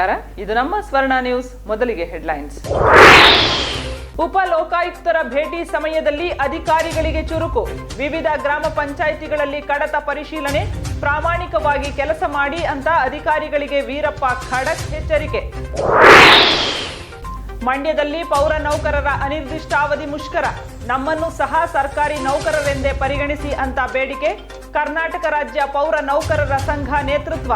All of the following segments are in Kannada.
ನಮಸ್ಕಾರ. ಇದು ನಮ್ಮ ಸ್ವರ್ಣ ನ್ಯೂಸ್, ಮೊದಲಿಗೆ ಹೆಡ್ಲೈನ್ಸ್. ಉಪ ಲೋಕಾಯುಕ್ತರ ಭೇಟಿ ಸಮಯದಲ್ಲಿ ಅಧಿಕಾರಿಗಳಿಗೆ ಚುರುಕು. ವಿವಿಧ ಗ್ರಾಮ ಪಂಚಾಯಿತಿಗಳಲ್ಲಿ ಕಡತ ಪರಿಶೀಲನೆ, ಪ್ರಾಮಾಣಿಕವಾಗಿ ಕೆಲಸ ಮಾಡಿ ಅಂತ ಅಧಿಕಾರಿಗಳಿಗೆ ವೀರಪ್ಪ ಖಡಕ್ ಎಚ್ಚರಿಕೆ. ಮಂಡ್ಯದಲ್ಲಿ ಪೌರ ನೌಕರರ ಅನಿರ್ದಿಷ್ಟಾವಧಿ ಮುಷ್ಕರ. ನಮ್ಮನ್ನು ಸಹ ಸರ್ಕಾರಿ ನೌಕರರೆಂದೇ ಪರಿಗಣಿಸಿ ಅಂತ ಬೇಡಿಕೆ. ಕರ್ನಾಟಕ ರಾಜ್ಯ ಪೌರ ನೌಕರರ ಸಂಘ ನೇತೃತ್ವ.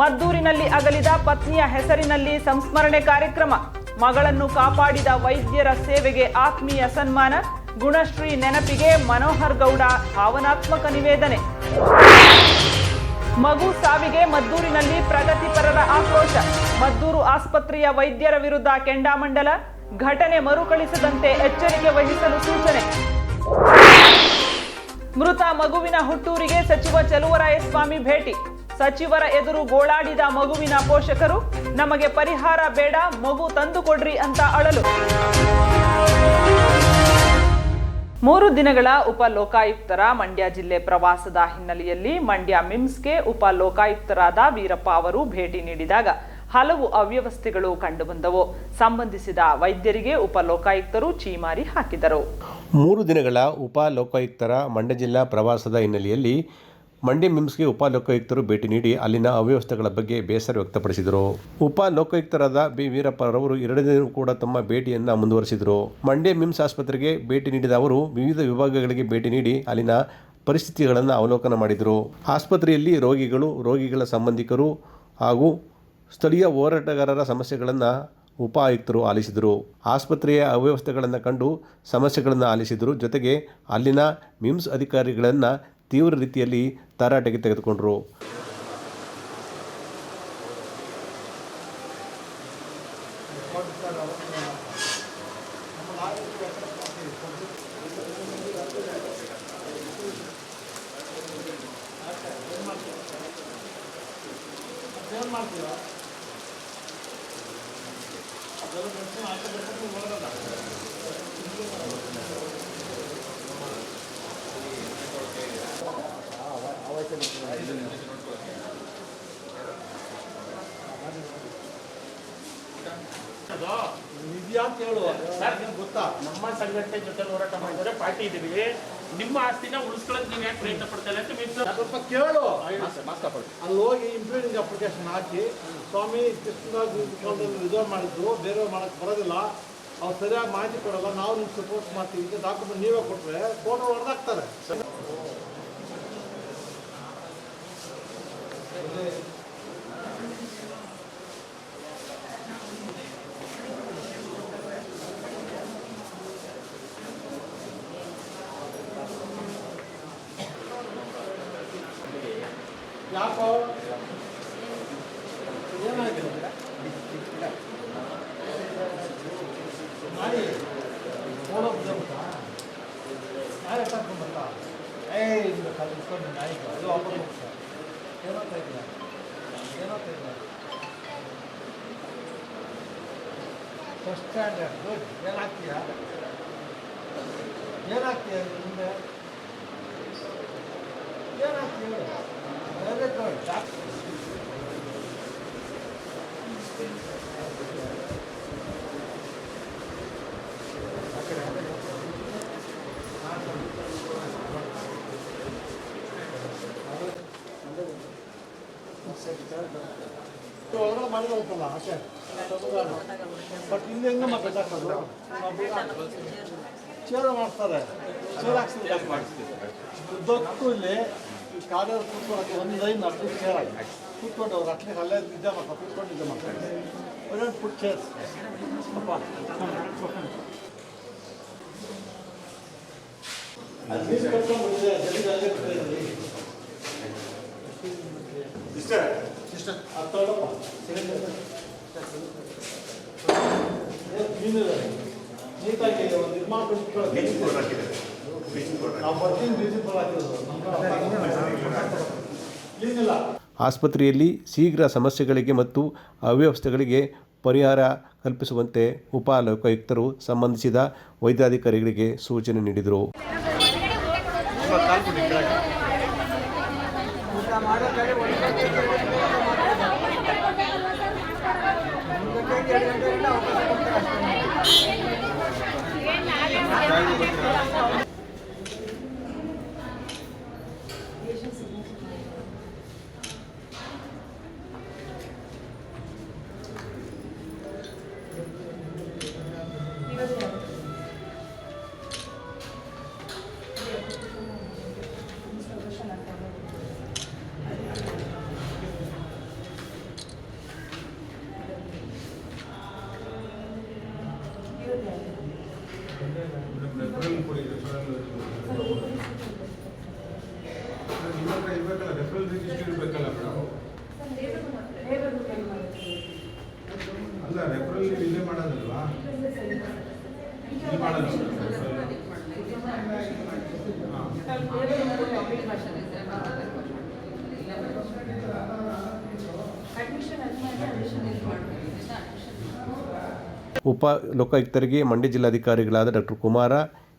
ಮದ್ದೂರಿನಲ್ಲಿ ಅಗಲಿದ ಪತ್ನಿಯ ಹೆಸರಿನಲ್ಲಿ ಸಂಸ್ಮರಣೆ ಕಾರ್ಯಕ್ರಮ. ಮಗಳನ್ನು ಕಾಪಾಡಿದ ವೈದ್ಯರ ಸೇವೆಗೆ ಆತ್ಮೀಯ ಸನ್ಮಾನ. ಗುಣಶ್ರೀ ನೆನಪಿಗೆ ಮನೋಹರ್ ಗೌಡ ಭಾವನಾತ್ಮಕ ನಿವೇದನೆ. ಮಗು ಸಾವಿಗೆ ಮದ್ದೂರಿನಲ್ಲಿ ಪ್ರಗತಿಪರರ ಆಕ್ರೋಶ. ಮದ್ದೂರು ಆಸ್ಪತ್ರೆಯ ವೈದ್ಯರ ವಿರುದ್ಧ ಕೆಂಡಾಮಂಡಲ. ಘಟನೆ ಮರುಕಳಿಸದಂತೆ ಎಚ್ಚರಿಕೆ ವಹಿಸಲು ಸೂಚನೆ. ಮೃತ ಮಗುವಿನ ಹುಟ್ಟೂರಿಗೆ ಸಚಿವ ಚಲುವರಾಯಸ್ವಾಮಿ ಭೇಟಿ. ಸಚಿವರ ಎದುರು ಗೋಳಾಡಿದ ಮಗುವಿನ ಪೋಷಕರು, ನಮಗೆ ಪರಿಹಾರ ಬೇಡ, ಮಗು ತಂದುಕೊಡ್ರಿ ಅಂತ ಅಳಲು. ಮೂರು ದಿನಗಳ ಉಪ ಲೋಕಾಯುಕ್ತರ ಮಂಡ್ಯ ಜಿಲ್ಲೆ ಪ್ರವಾಸದ ಹಿನ್ನೆಲೆಯಲ್ಲಿ ಮಂಡ್ಯ ಮಿಮ್ಸ್ಗೆ ಉಪ ಲೋಕಾಯುಕ್ತರಾದ ವೀರಪ್ಪ ಅವರು ಭೇಟಿ ನೀಡಿದಾಗ ಹಲವು ಅವ್ಯವಸ್ಥೆಗಳು ಕಂಡುಬಂದವು. ಸಂಬಂಧಿಸಿದ ವೈದ್ಯರಿಗೆ ಉಪ ಲೋಕಾಯುಕ್ತರು ಚೀಮಾರಿ ಹಾಕಿದರು. ಮೂರು ದಿನಗಳ ಉಪ ಲೋಕಾಯುಕ್ತರ ಮಂಡ್ಯ ಜಿಲ್ಲಾ ಪ್ರವಾಸದ ಹಿನ್ನೆಲೆಯಲ್ಲಿ ಮಂಡ್ಯ ಮಿಮ್ಸ್ಗೆ ಉಪ ಲೋಕಾಯುಕ್ತರು ಭೇಟಿ ನೀಡಿ ಅಲ್ಲಿನ ಅವ್ಯವಸ್ಥೆಗಳ ಬಗ್ಗೆ ಬೇಸರ ವ್ಯಕ್ತಪಡಿಸಿದರು. ಉಪ ಲೋಕಾಯುಕ್ತರಾದ ಬಿ. ವೀರಪ್ಪರವರು ಎರಡನೇ ಕೂಡ ತಮ್ಮ ಭೇಟಿಯನ್ನು ಮುಂದುವರೆಸಿದರು. ಮಂಡ್ಯ ಮಿಮ್ಸ್ ಆಸ್ಪತ್ರೆಗೆ ಭೇಟಿ ನೀಡಿದ ಅವರು ವಿವಿಧ ವಿಭಾಗಗಳಿಗೆ ಭೇಟಿ ನೀಡಿ ಅಲ್ಲಿನ ಪರಿಸ್ಥಿತಿಗಳನ್ನು ಅವಲೋಕನ ಮಾಡಿದರು. ಆಸ್ಪತ್ರೆಯಲ್ಲಿ ರೋಗಿಗಳು, ರೋಗಿಗಳ ಸಂಬಂಧಿಕರು ಹಾಗೂ ಸ್ಥಳೀಯ ಹೋರಾಟಗಾರರ ಸಮಸ್ಯೆಗಳನ್ನು ಉಪ ಆಯುಕ್ತರು ಆಲಿಸಿದರು. ಆಸ್ಪತ್ರೆಯ ಅವ್ಯವಸ್ಥೆಗಳನ್ನು ಕಂಡು ಸಮಸ್ಯೆಗಳನ್ನು ಆಲಿಸಿದರು. ಜೊತೆಗೆ ಅಲ್ಲಿನ ಮಿಮ್ಸ್ ಅಧಿಕಾರಿಗಳನ್ನು ತೀವ್ರ ರೀತಿಯಲ್ಲಿ ತರಾಟೆಗೆ ತೆಗೆದುಕೊಂಡರು. ಇದೆಯಾ ಅಂತ ಹೇಳು ಸರ್ ನಿಮ್ಗೆ ಗೊತ್ತಾ? ನಮ್ಮ ಸಂಘಟನೆ ಜೊತೆ ಹೋರಾಟ ಮಾಡಿದ್ರೆ ಪಾರ್ಟಿ ಇದೀವಿ ನಿಮ್ಮ ಆಸ್ತಿನ ಉಳಿಸ್ಕೊಳ್ಳೋಕೆ ನೀವು ಯಾಕೆ ಪ್ರಯತ್ನ ಪಡ್ತಾ ಇಲ್ಲ ಅಂತ ನೀವು ಸ್ವಲ್ಪ ಕೇಳು. ಅಲ್ಲಿ ಹೋಗಿ ಇಂಪ್ಲೀಡಿಂಗ್ ಅಪ್ಲಿಕೇಶನ್ ಹಾಕಿ ಸ್ವಾಮಿ ರಿಸರ್ವ್ ಮಾಡಿದ್ರು ಬೇರೆ ಮಾಡಕ್ ಬರೋದಿಲ್ಲ. ಅವ್ರು ಸರಿಯಾಗಿ ಮಾಹಿತಿ ಕೊಡಲ್ಲ ನಾವು ನಿಮ್ಗೆ ಸಪೋರ್ಟ್ ಮಾಡ್ತೀವಿ ಡಾಕ್ಯುಮೆಂಟ್ ನೀವೇ ಕೊಟ್ಟರೆ ಫೋಟೋ ಹೊಡೆದಾಕ್ತಾರೆ. इसका खाली इसका बनाएगा जो आपको नुकसान देना पड़ेगा देना पड़ेगा तो स्टैंडर्ड गुड ये ना किया ये ना किया तुमने ये ना किया वेरी गुड ಮಾಡಿದ್ರಲ್ಲ ಆಸೆ ಬಟ್ ಇಲ್ಲಿ ಹೆಂಗೆ ಮತ್ತೆ ಹಾಕೋದು ಚೇರ ಮಾಡ್ತಾರೆ. ಚೇರ್ ಹಾಕ್ಸ್ತಾರೆ ಉದ್ದಕ್ಕೂ ಇಲ್ಲಿ ಈ ಕಾಲೇಜ್ ಕೂತ್ಕೊಳ್ಳೋಕೆ ಒಂದು ಲೈನ್ ಅಷ್ಟು ಚೇರ್ ಆಗಿ ಕೂತ್ಕೊಂಡು ಅವ್ರು ಅಟ್ಲೀಸ್ಟ್ ಅಲ್ಲೇ ನಿದ್ದೆ ಮಾಡ್ತಾರೆ, ಕೂತ್ಕೊಂಡು ನಿದ್ದೆ ಮಾಡ್ತಾರೆ. ಒಳ್ಳೆ ಪುಟ್ ಚೇರ್ಸ್ ಅಪ್ಪ. ಸಿಸ್ಟರ್ ಆಸ್ಪತ್ರೆಯಲ್ಲಿ ಶೀಘ್ರ ಸಮಸ್ಯೆಗಳಿಗೆ ಮತ್ತು ಅವ್ಯವಸ್ಥೆಗಳಿಗೆ ಪರಿಹಾರ ಕಲ್ಪಿಸುವಂತೆ ಉಪ ಲೋಕಾಯುಕ್ತರು ಸಂಬಂಧಿಸಿದ ವೈದ್ಯಾಧಿಕಾರಿಗಳಿಗೆ ಸೂಚನೆ ನೀಡಿದರು ಊಟ ಮಾಡೋ ಕಡೆ ಒಳ್ಳೆ ಅಲ್ಲ ರೆಫರಲ್ ಇಲ್ಲೇ ಮಾಡೋದಲ್ವಾ ಇಲ್ಲಿ ಮಾಡೋದು ಉಪ ಲೋಕಾಯುಕ್ತರಿಗೆ Mandya ಜಿಲ್ಲಾಧಿಕಾರಿಗಳಾದ doctor Kumara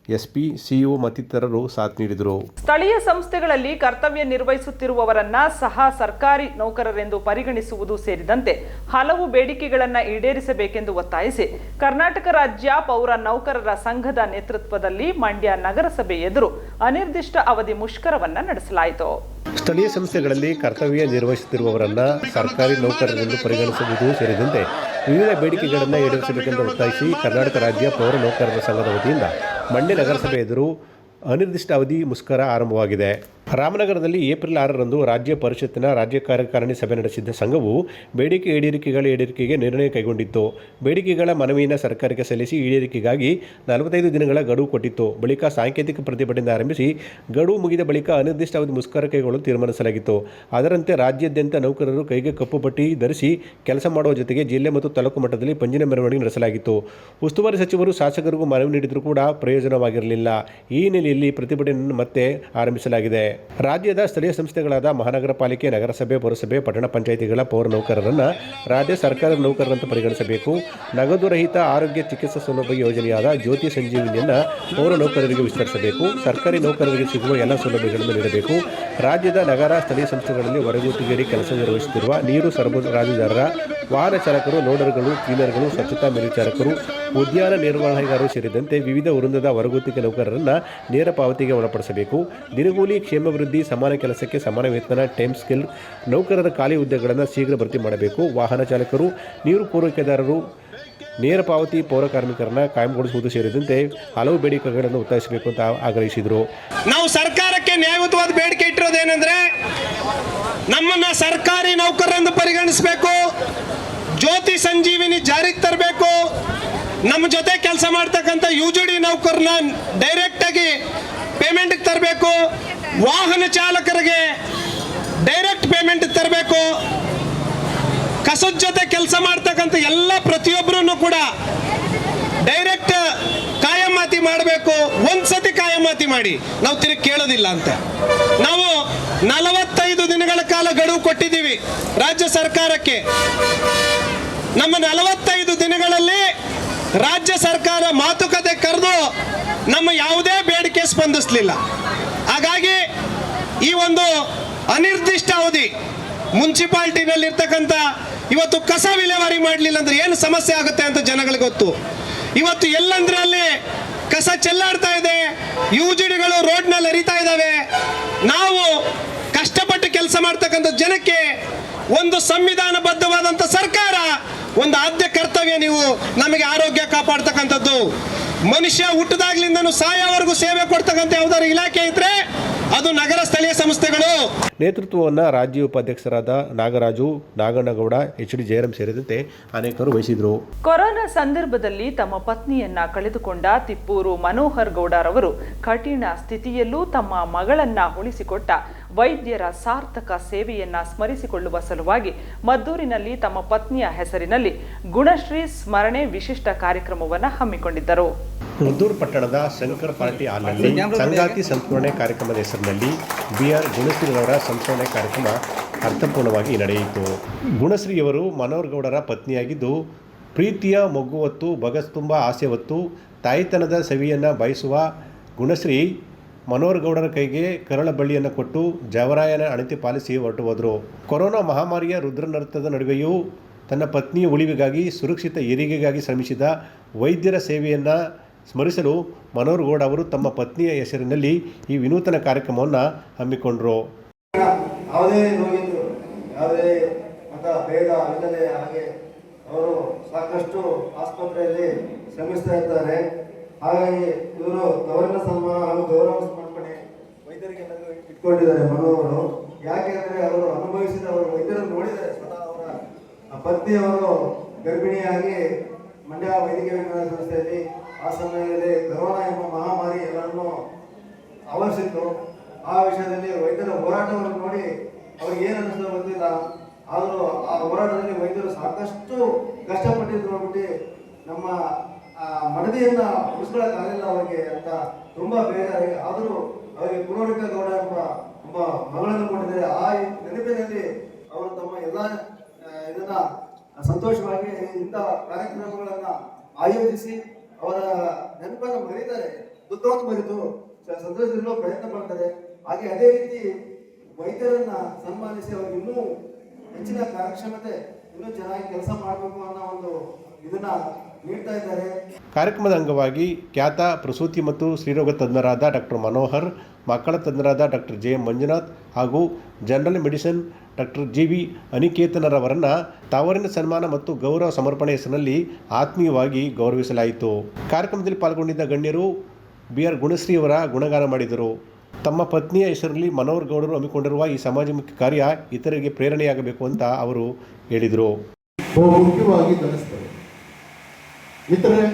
S P CEO ಮತ್ತಿತರರು ಸಾಥ್ ನೀಡಿದರು. ಸ್ಥಳೀಯ ಸಂಸ್ಥೆಗಳಲ್ಲಿ ಕರ್ತವ್ಯ ನಿರ್ವಹಿಸುತ್ತಿರುವವರನ್ನ ಸಹ ಸರ್ಕಾರಿ ನೌಕರರೆಂದು ಪರಿಗಣಿಸುವುದು ಸೇರಿದಂತೆ ಹಲವು ಬೇಡಿಕೆಗಳನ್ನು ಈಡೇರಿಸಬೇಕೆಂದು ಒತ್ತಾಯಿಸಿ ಕರ್ನಾಟಕ ರಾಜ್ಯ ಪೌರ ನೌಕರರ ಸಂಘದ ನೇತೃತ್ವದಲ್ಲಿ ಮಂಡ್ಯ ನಗರಸಭೆ ಎದುರು ಅನಿರ್ದಿಷ್ಟ ಅವಧಿ ಮುಷ್ಕರವನ್ನ ನಡೆಸಲಾಯಿತು. ಸ್ಥಳೀಯ ಸಂಸ್ಥೆಗಳಲ್ಲಿ ಕರ್ತವ್ಯ ನಿರ್ವಹಿಸುತ್ತಿರುವವರನ್ನ ಸರ್ಕಾರಿ ನೌಕರರೆಂದು ಪರಿಗಣಿಸುವುದು ಸೇರಿದಂತೆ ವಿವಿಧ ಬೇಡಿಕೆಗಳನ್ನು ಈಡೇರಿಸಬೇಕೆಂದು ಒತ್ತಾಯಿಸಿ ಕರ್ನಾಟಕ ರಾಜ್ಯ ಪೌರ ನೌಕರರ ಸಂಘದ ವತಿಯಿಂದ ಮಂಡ್ಯ ನಗರಸಭೆ ಎದುರು ಅನಿರ್ದಿಷ್ಟ ಅವಧಿ ಮುಷ್ಕರ ಆರಂಭವಾಗಿದೆ. ರಾಮನಗರದಲ್ಲಿ ಏಪ್ರಿಲ್ ಆರರಂದು ರಾಜ್ಯ ಪರಿಷತ್ತಿನ ರಾಜ್ಯ ಕಾರ್ಯಕಾರಿಣಿ ಸಭೆ ನಡೆಸಿದ್ದ ಸಂಘವು ಬೇಡಿಕೆ ಈಡೇರಿಕೆಗಳ ಈಡೇರಿಕೆಗೆ ನಿರ್ಣಯ ಕೈಗೊಂಡಿತ್ತು. ಬೇಡಿಕೆಗಳ ಮನವಿಯನ್ನು ಸರ್ಕಾರಕ್ಕೆ ಸಲ್ಲಿಸಿ ಈಡೇರಿಕೆಗಾಗಿ ನಲವತ್ತೈದು ದಿನಗಳ ಗಡುವು ಕೊಟ್ಟಿತ್ತು. ಬಳಿಕ ಸಾಂಕೇತಿಕ ಪ್ರತಿಭಟನೆ ಆರಂಭಿಸಿ ಗಡುವು ಮುಗಿದ ಬಳಿಕ ಅನಿರ್ದಿಷ್ಟ ಅವಧಿ ಮುಷ್ಕರ ಕೈಗೊಳ್ಳಲು ತೀರ್ಮಾನಿಸಲಾಗಿತ್ತು. ಅದರಂತೆ ರಾಜ್ಯಾದ್ಯಂತ ನೌಕರರು ಕೈಗೆ ಕಪ್ಪು ಪಟ್ಟಿ ಧರಿಸಿ ಕೆಲಸ ಮಾಡುವ ಜೊತೆಗೆ ಜಿಲ್ಲೆ ಮತ್ತು ತಾಲೂಕು ಮಟ್ಟದಲ್ಲಿ ಪಂಜಿನ ಮೆರವಣಿಗೆ ನಡೆಸಲಾಗಿತ್ತು. ಉಸ್ತುವಾರಿ ಸಚಿವರು ಶಾಸಕರಿಗೂ ಮನವಿ ನೀಡಿದರೂ ಕೂಡ ಪ್ರಯೋಜನವಾಗಿರಲಿಲ್ಲ. ಈ ಹಿನ್ನೆಲೆಯಲ್ಲಿ ಪ್ರತಿಭಟನೆಯನ್ನು ಮತ್ತೆ ಆರಂಭಿಸಲಾಗಿದೆ. ರಾಜ್ಯದ ಸ್ಥಳೀಯ ಸಂಸ್ಥೆಗಳಾದ ಮಹಾನಗರ ಪಾಲಿಕೆ, ನಗರಸಭೆ, ಪುರಸಭೆ, ಪಟ್ಟಣ ಪಂಚಾಯಿತಿಗಳ ಪೌರ ನೌಕರರನ್ನು ರಾಜ್ಯ ಸರ್ಕಾರದ ನೌಕರರಂತೆ ಪರಿಗಣಿಸಬೇಕು. ನಗದು ರಹಿತ ಆರೋಗ್ಯ ಚಿಕಿತ್ಸಾ ಸೌಲಭ್ಯ ಯೋಜನೆಯಾದ ಜ್ಯೋತಿ ಸಂಜೀವಿನಿಯನ್ನು ಪೌರ ನೌಕರರಿಗೆ ವಿಸ್ತರಿಸಬೇಕು. ಸರ್ಕಾರಿ ನೌಕರರಿಗೆ ಸಿಗುವ ಎಲ್ಲ ಸೌಲಭ್ಯಗಳನ್ನು ನೀಡಬೇಕು. ರಾಜ್ಯದ ನಗರ ಸ್ಥಳೀಯ ಸಂಸ್ಥೆಗಳಲ್ಲಿ ಹೊರಗುತ್ತಿಗೇರಿ ಕೆಲಸ ನಿರ್ವಹಿಸುತ್ತಿರುವ ನೀರು ಸರಬರಾಜುದಾರರ, ವಾಹನ ಚಾಲಕರು, ಲೋಡರ್ಗಳು, ಕ್ಲೀನರ್ಗಳು, ಸ್ವಚ್ಛತಾ ಮೇಲ್ವಿಚಾರಕರು, ಉದ್ಯಾನ ನಿರ್ವಹಣೆಗಾರರು ಸೇರಿದಂತೆ ವಿವಿಧ ವೃಂದದ ಹೊರಗುತ್ತಿಗೆ ನೌಕರರನ್ನು ನೇರ ಪಾವತಿಗೆ ಒಳಪಡಿಸಬೇಕು. ದಿನಗೂಲಿ ಕ್ಷೇಮಾಭಿವೃದ್ಧಿ, ಸಮಾನ ಕೆಲಸಕ್ಕೆ ಸಮಾನ ವೇತನ, ಟೈಮ್ ಸ್ಕಿಲ್, ನೌಕರರ ಖಾಲಿ ಹುದ್ದೆಗಳನ್ನು ಶೀಘ್ರ ಭರ್ತಿ ಮಾಡಬೇಕು. ವಾಹನ ಚಾಲಕರು, ನೀರು ಪೂರೈಕೆದಾರರು, ನೇರ ಪಾವತಿ ಪೌರ ಕಾರ್ಮಿಕರನ್ನ ಕಾಯಂಗೊಳಿಸುವುದು ಸೇರಿದಂತೆ ಹಲವು ಬೇಡಿಕೆಗಳನ್ನು ಒತ್ತಾಯಿಸಬೇಕು ಅಂತ ಆಗ್ರಹಿಸಿದರು. ನಾವು ಸರ್ಕಾರಕ್ಕೆ ನ್ಯಾಯಯುತವಾದ ಬೇಡಿಕೆ ಇಟ್ಟಿರೋದೇನೆಂದ್ರೆ ನಮ್ಮನ್ನ ಸರ್ಕಾರಿ ನೌಕರರೆಂದು ಪರಿಗಣಿಸಬೇಕು, ಜ್ಯೋತಿ ಸಂಜೀವಿನಿ ಜಾರಿಗೆ ತರಬೇಕು. ನಮ್ಮ ಜೊತೆ ಕೆಲಸ ಮಾಡ್ತಕ್ಕಂಥ ಯು ಜಿ ಡಿ ನೌಕರನ್ನ ಡೈರೆಕ್ಟ್ ಆಗಿ ಪೇಮೆಂಟ್ ತರಬೇಕು. ವಾಹನ ಚಾಲಕರಿಗೆ ಡೈರೆಕ್ಟ್ ಪೇಮೆಂಟ್ ತರಬೇಕು. ಕಸದ ಜೊತೆ ಕೆಲಸ ಮಾಡ್ತಕ್ಕಂಥ ಎಲ್ಲ ಪ್ರತಿಯೊಬ್ಬರೂ ಕೂಡ ಡೈರೆಕ್ಟ್ ಕಾಯಮಾತಿ ಮಾಡಬೇಕು. ಒಂದ್ಸತಿ ಕಾಯಮಾತಿ ಮಾಡಿ. ನಾವು ತಿರುಗಿ ಕೇಳೋದಿಲ್ಲ ಅಂತ. ನಾವು ನಲವತ್ತೈದು ದಿನಗಳ ಕಾಲ ಗಡುವು ಕೊಟ್ಟಿದ್ದೀವಿ ರಾಜ್ಯ ಸರ್ಕಾರಕ್ಕೆ. ನಮ್ಮ ನಲವತ್ತೈದು ದಿನಗಳಲ್ಲಿ ರಾಜ್ಯ ಸರ್ಕಾರ ಮಾತುಕತೆ ಕರೆದು ನಮ್ಮ ಯಾವುದೇ ಬೇಡಿಕೆ ಸ್ಪಂದಿಸಲಿಲ್ಲ. ಹಾಗಾಗಿ ಈ ಒಂದು ಅನಿರ್ದಿಷ್ಟ ಅವಧಿ ಮುನ್ಸಿಪಾಲ್ಟಿನಲ್ಲಿ ಇರ್ತಕ್ಕಂಥ ಇವತ್ತು ಕಸ ವಿಲೇವಾರಿ ಮಾಡಲಿಲ್ಲ ಅಂದ್ರೆ ಏನು ಸಮಸ್ಯೆ ಆಗುತ್ತೆ ಅಂತ ಜನಗಳಿಗೆ ಗೊತ್ತು. ಇವತ್ತು ಎಲ್ಲಂದ್ರೆ ಅಲ್ಲಿ ಕಸ ಚೆಲ್ಲಾಡ್ತಾ ಇದೆ, ಯುಜಿಡಿಗಳು ರೋಡ್ನಲ್ಲಿ ಹರಿತಾ ಇದ್ದಾವೆ. ನಾವು ಕಷ್ಟಪಟ್ಟು ಕೆಲಸ ಮಾಡ್ತಕ್ಕಂಥ ಜನಕ್ಕೆ ಒಂದು ಸಂವಿಧಾನಬದ್ಧವಾದಂಥ ಸರ್ಕಾರ ಒಂದು ಆದ್ಯ ಕರ್ತವ್ಯ ನೀವು ನಮಗೆ ಆರೋಗ್ಯ ಕಾಪಾಡ್ತಕ್ಕಂಥದ್ದು. ಮನುಷ್ಯ ಹುಟ್ಟದಾಗ್ಲಿಂದನೂ ಸಾಯೋವರೆಗೂ ಸೇವೆ ಕೊಡ್ತಕ್ಕಂಥ ಯಾವ್ದಾದ್ರು ಇಲಾಖೆ ಇದ್ರೆ ಅದು ನಗರ ಸ್ಥಳೀಯ ಸಂಸ್ಥೆಗಳು. ನೇತೃತ್ವವನ್ನು ರಾಜ್ಯ ಉಪಾಧ್ಯಕ್ಷರಾದ ನಾಗರಾಜು ನಾಗಣ್ಣಗೌಡ ಎಚ್ ಡಿ ಜಯರಾಮ್ ಸೇರಿದಂತೆ ಅನೇಕರು ವಹಿಸಿದರು. ಕೊರೋನಾ ಸಂದರ್ಭದಲ್ಲಿ ತಮ್ಮ ಪತ್ನಿಯನ್ನ ಕಳೆದುಕೊಂಡ ತಿಪ್ಪೂರು ಮನೋಹರ್ ಗೌಡರವರು ಕಠಿಣ ಸ್ಥಿತಿಯಲ್ಲೂ ತಮ್ಮ ಮಗಳನ್ನ ಉಳಿಸಿಕೊಟ್ಟ. ವೈದ್ಯರ ಸಾರ್ಥಕ ಸೇವೆಯನ್ನ ಸ್ಮರಿಸಿಕೊಳ್ಳುವ ಸಲುವಾಗಿ ಮದ್ದೂರಿನಲ್ಲಿ ತಮ್ಮ ಪತ್ನಿಯ ಹೆಸರಿನಲ್ಲಿ ಗುಣಶ್ರೀ ಸ್ಮರಣೆ ವಿಶಿಷ್ಟ ಕಾರ್ಯಕ್ರಮವನ್ನು ಹಮ್ಮಿಕೊಂಡಿದ್ದರು. ಮದ್ದೂರು ಪಟ್ಟಣದ ಶಂಕರ ಪಾರ್ಟಿ ಹಾಲ್ನಲ್ಲಿ ಸಂಗಾತಿ ಸಂಸ್ಮರಣೆ ಕಾರ್ಯಕ್ರಮದ ಹೆಸರಿನಲ್ಲಿ ಬಿ ಆರ್ ಗುಣಶ್ರೀರವರ ಸಂಸ್ಮರಣೆ ಕಾರ್ಯಕ್ರಮ ಅರ್ಥಪೂರ್ಣವಾಗಿ ನಡೆಯಿತು. ಗುಣಶ್ರೀಯವರು ಮನೋರ್ಗೌಡರ ಪತ್ನಿಯಾಗಿದ್ದು ಪ್ರೀತಿಯ ಮಗುವತ್ತು ಬಗಸ್ತುಂಬ ಬಗಸ್ ತುಂಬ ಆಸೆ ಹೊತ್ತು ತಾಯಿತನದ ಸವಿಯನ್ನು ಬಯಸುವ ಗುಣಶ್ರೀ ಮನೋಹರ್ ಗೌಡರ ಕೈಗೆ ಕರಳ ಬಳ್ಳಿಯನ್ನು ಕೊಟ್ಟು ಜವರಾಯನ ಅಣತಿ ಪಾಲಿಸಿ ಹೊರಟು ಹೋದರು. ಕೊರೋನಾ ಮಹಾಮಾರಿಯ ರುದ್ರನರ್ತದ ನಡುವೆಯೂ ತನ್ನ ಪತ್ನಿಯ ಉಳಿವಿಗಾಗಿ ಸುರಕ್ಷಿತ ಹೆರಿಗೆಗಾಗಿ ಶ್ರಮಿಸಿದ ವೈದ್ಯರ ಸೇವೆಯನ್ನು ಸ್ಮರಿಸಲು ಮನೋಹರ್ ಗೌಡ ಅವರು ತಮ್ಮ ಪತ್ನಿಯ ಹೆಸರಿನಲ್ಲಿ ಈ ವಿನೂತನ ಕಾರ್ಯಕ್ರಮವನ್ನು ಹಮ್ಮಿಕೊಂಡರು. ಸಾಕಷ್ಟು ಆಸ್ಪತ್ರೆಯಲ್ಲಿ ಶ್ರಮಿಸ್ತಾ ಇರ್ತಾರೆ ಹಾಗಾಗಿ ಇವರು ಗೌರವ ಸನ್ಮಾನ ಹಾಗೂ ಗೌರವ ಸಮರ್ಪಣೆ ವೈದ್ಯರಿಗೆ ಎಲ್ಲರಿಗೂ ಇಟ್ಕೊಂಡಿದ್ದಾರೆ ಮನೋವರು ಯಾಕೆಂದ್ರೆ ಅವರು ಅನುಭವಿಸಿದ ಅವರು ವೈದ್ಯರನ್ನು ನೋಡಿದ್ದಾರೆ. ಸ್ವತಃ ಅವರ ಪತ್ನಿಯವರು ಗರ್ಭಿಣಿಯಾಗಿ ಮಂಡ್ಯ ವೈದ್ಯಕೀಯ ವಿಜ್ಞಾನ ಸಂಸ್ಥೆಯಲ್ಲಿ ಆ ಸಮಯದಲ್ಲಿ ಕರೋನಾ ಎಂಬ ಮಹಾಮಾರಿ ಎಲ್ಲರನ್ನು ಆವರಿಸಿತ್ತು. ಆ ವಿಷಯದಲ್ಲಿ ವೈದ್ಯರ ಹೋರಾಟವನ್ನು ನೋಡಿ ಅವ್ರಿಗೆ ಏನು ಅನಿಸ್ತೋ ಗೊತ್ತಿಲ್ಲ. ಆದರೂ ಆ ಹೋರಾಟದಲ್ಲಿ ವೈದ್ಯರು ಸಾಕಷ್ಟು ಕಷ್ಟಪಟ್ಟಿದ್ರು ನೋಡ್ಬಿಟ್ಟು ನಮ್ಮ ಮಡದಿಯನ್ನ ಉಳಿಸ್ಕೊಳ್ಳೋಕ್ಕಾಗಲಿಲ್ಲ ಅವರಿಗೆ ಅಂತ ತುಂಬಾ ಬೇಗ ಆದರೂ ಅವರಿಗೆ ಪುನರುಕ ಗೌಡ ಎಂಬ ಒಬ್ಬ ಮಗಳನ್ನು ಕೊಟ್ಟಿದ್ದಾರೆ. ಆ ನೆನಪಿನಲ್ಲಿ ಅವರು ತಮ್ಮ ಎಲ್ಲ ಇದನ್ನ ಸಂತೋಷವಾಗಿ ಇಂಥ ಕಾರ್ಯಕ್ರಮಗಳನ್ನ ಆಯೋಜಿಸಿ ಅವರ ನೆನಪನ್ನು ಮರೀತಾರೆ. ದುಃಖವನ್ನು ಮರೆತು ಸಂತೋಷದಿಂದ ಪ್ರಯತ್ನ ಮಾಡ್ತಾರೆ ಹಾಗೆ ಅದೇ ರೀತಿ ವೈದ್ಯರನ್ನ ಸನ್ಮಾನಿಸಿ ಅವ್ರಿಗೆ ಇನ್ನೂ ಹೆಚ್ಚಿನ ಕಾರ್ಯಕ್ಷಮತೆ, ಇನ್ನೂ ಚೆನ್ನಾಗಿ ಕೆಲಸ ಮಾಡಬೇಕು ಅನ್ನೋ ಒಂದು ಇದನ್ನ ನೀಡ್ತಾ ಇದ್ದಾರೆ. ಕಾರ್ಯಕ್ರಮದ ಅಂಗವಾಗಿ ಖ್ಯಾತ ಪ್ರಸೂತಿ ಮತ್ತು ಸ್ತ್ರೀರೋಗ ತಜ್ಞರಾದ ಡಾಕ್ಟರ್ ಮನೋಹರ್ ಮಕ್ಕಳ ತಜ್ಞರಾದ ಡಾಕ್ಟರ್ ಜೆ ಮಂಜುನಾಥ್ ಹಾಗೂ general medicine doctor G V ಅನಿಕೇತನರವರನ್ನು ತಾವರಿನ ಸನ್ಮಾನ ಮತ್ತು ಗೌರವ ಸಮರ್ಪಣೆ ಹೆಸರಿನಲ್ಲಿ ಆತ್ಮೀಯವಾಗಿ ಗೌರವಿಸಲಾಯಿತು. ಕಾರ್ಯಕ್ರಮದಲ್ಲಿ ಪಾಲ್ಗೊಂಡಿದ್ದ ಗಣ್ಯರು ಬಿ ಆರ್ ಗುಣಶ್ರೀಯವರ ಗುಣಗಾನ ಮಾಡಿದರು. ತಮ್ಮ ಪತ್ನಿಯ ಹೆಸರಲ್ಲಿ ಮನೋಹರ್ ಗೌಡರು ಹಮ್ಮಿಕೊಂಡಿರುವ ಈ ಸಮಾಜಮುಖಿ ಕಾರ್ಯ ಇತರರಿಗೆ ಪ್ರೇರಣೆಯಾಗಬೇಕು ಅಂತ ಅವರು ಹೇಳಿದರು. ಮಿತ್ರರೇ,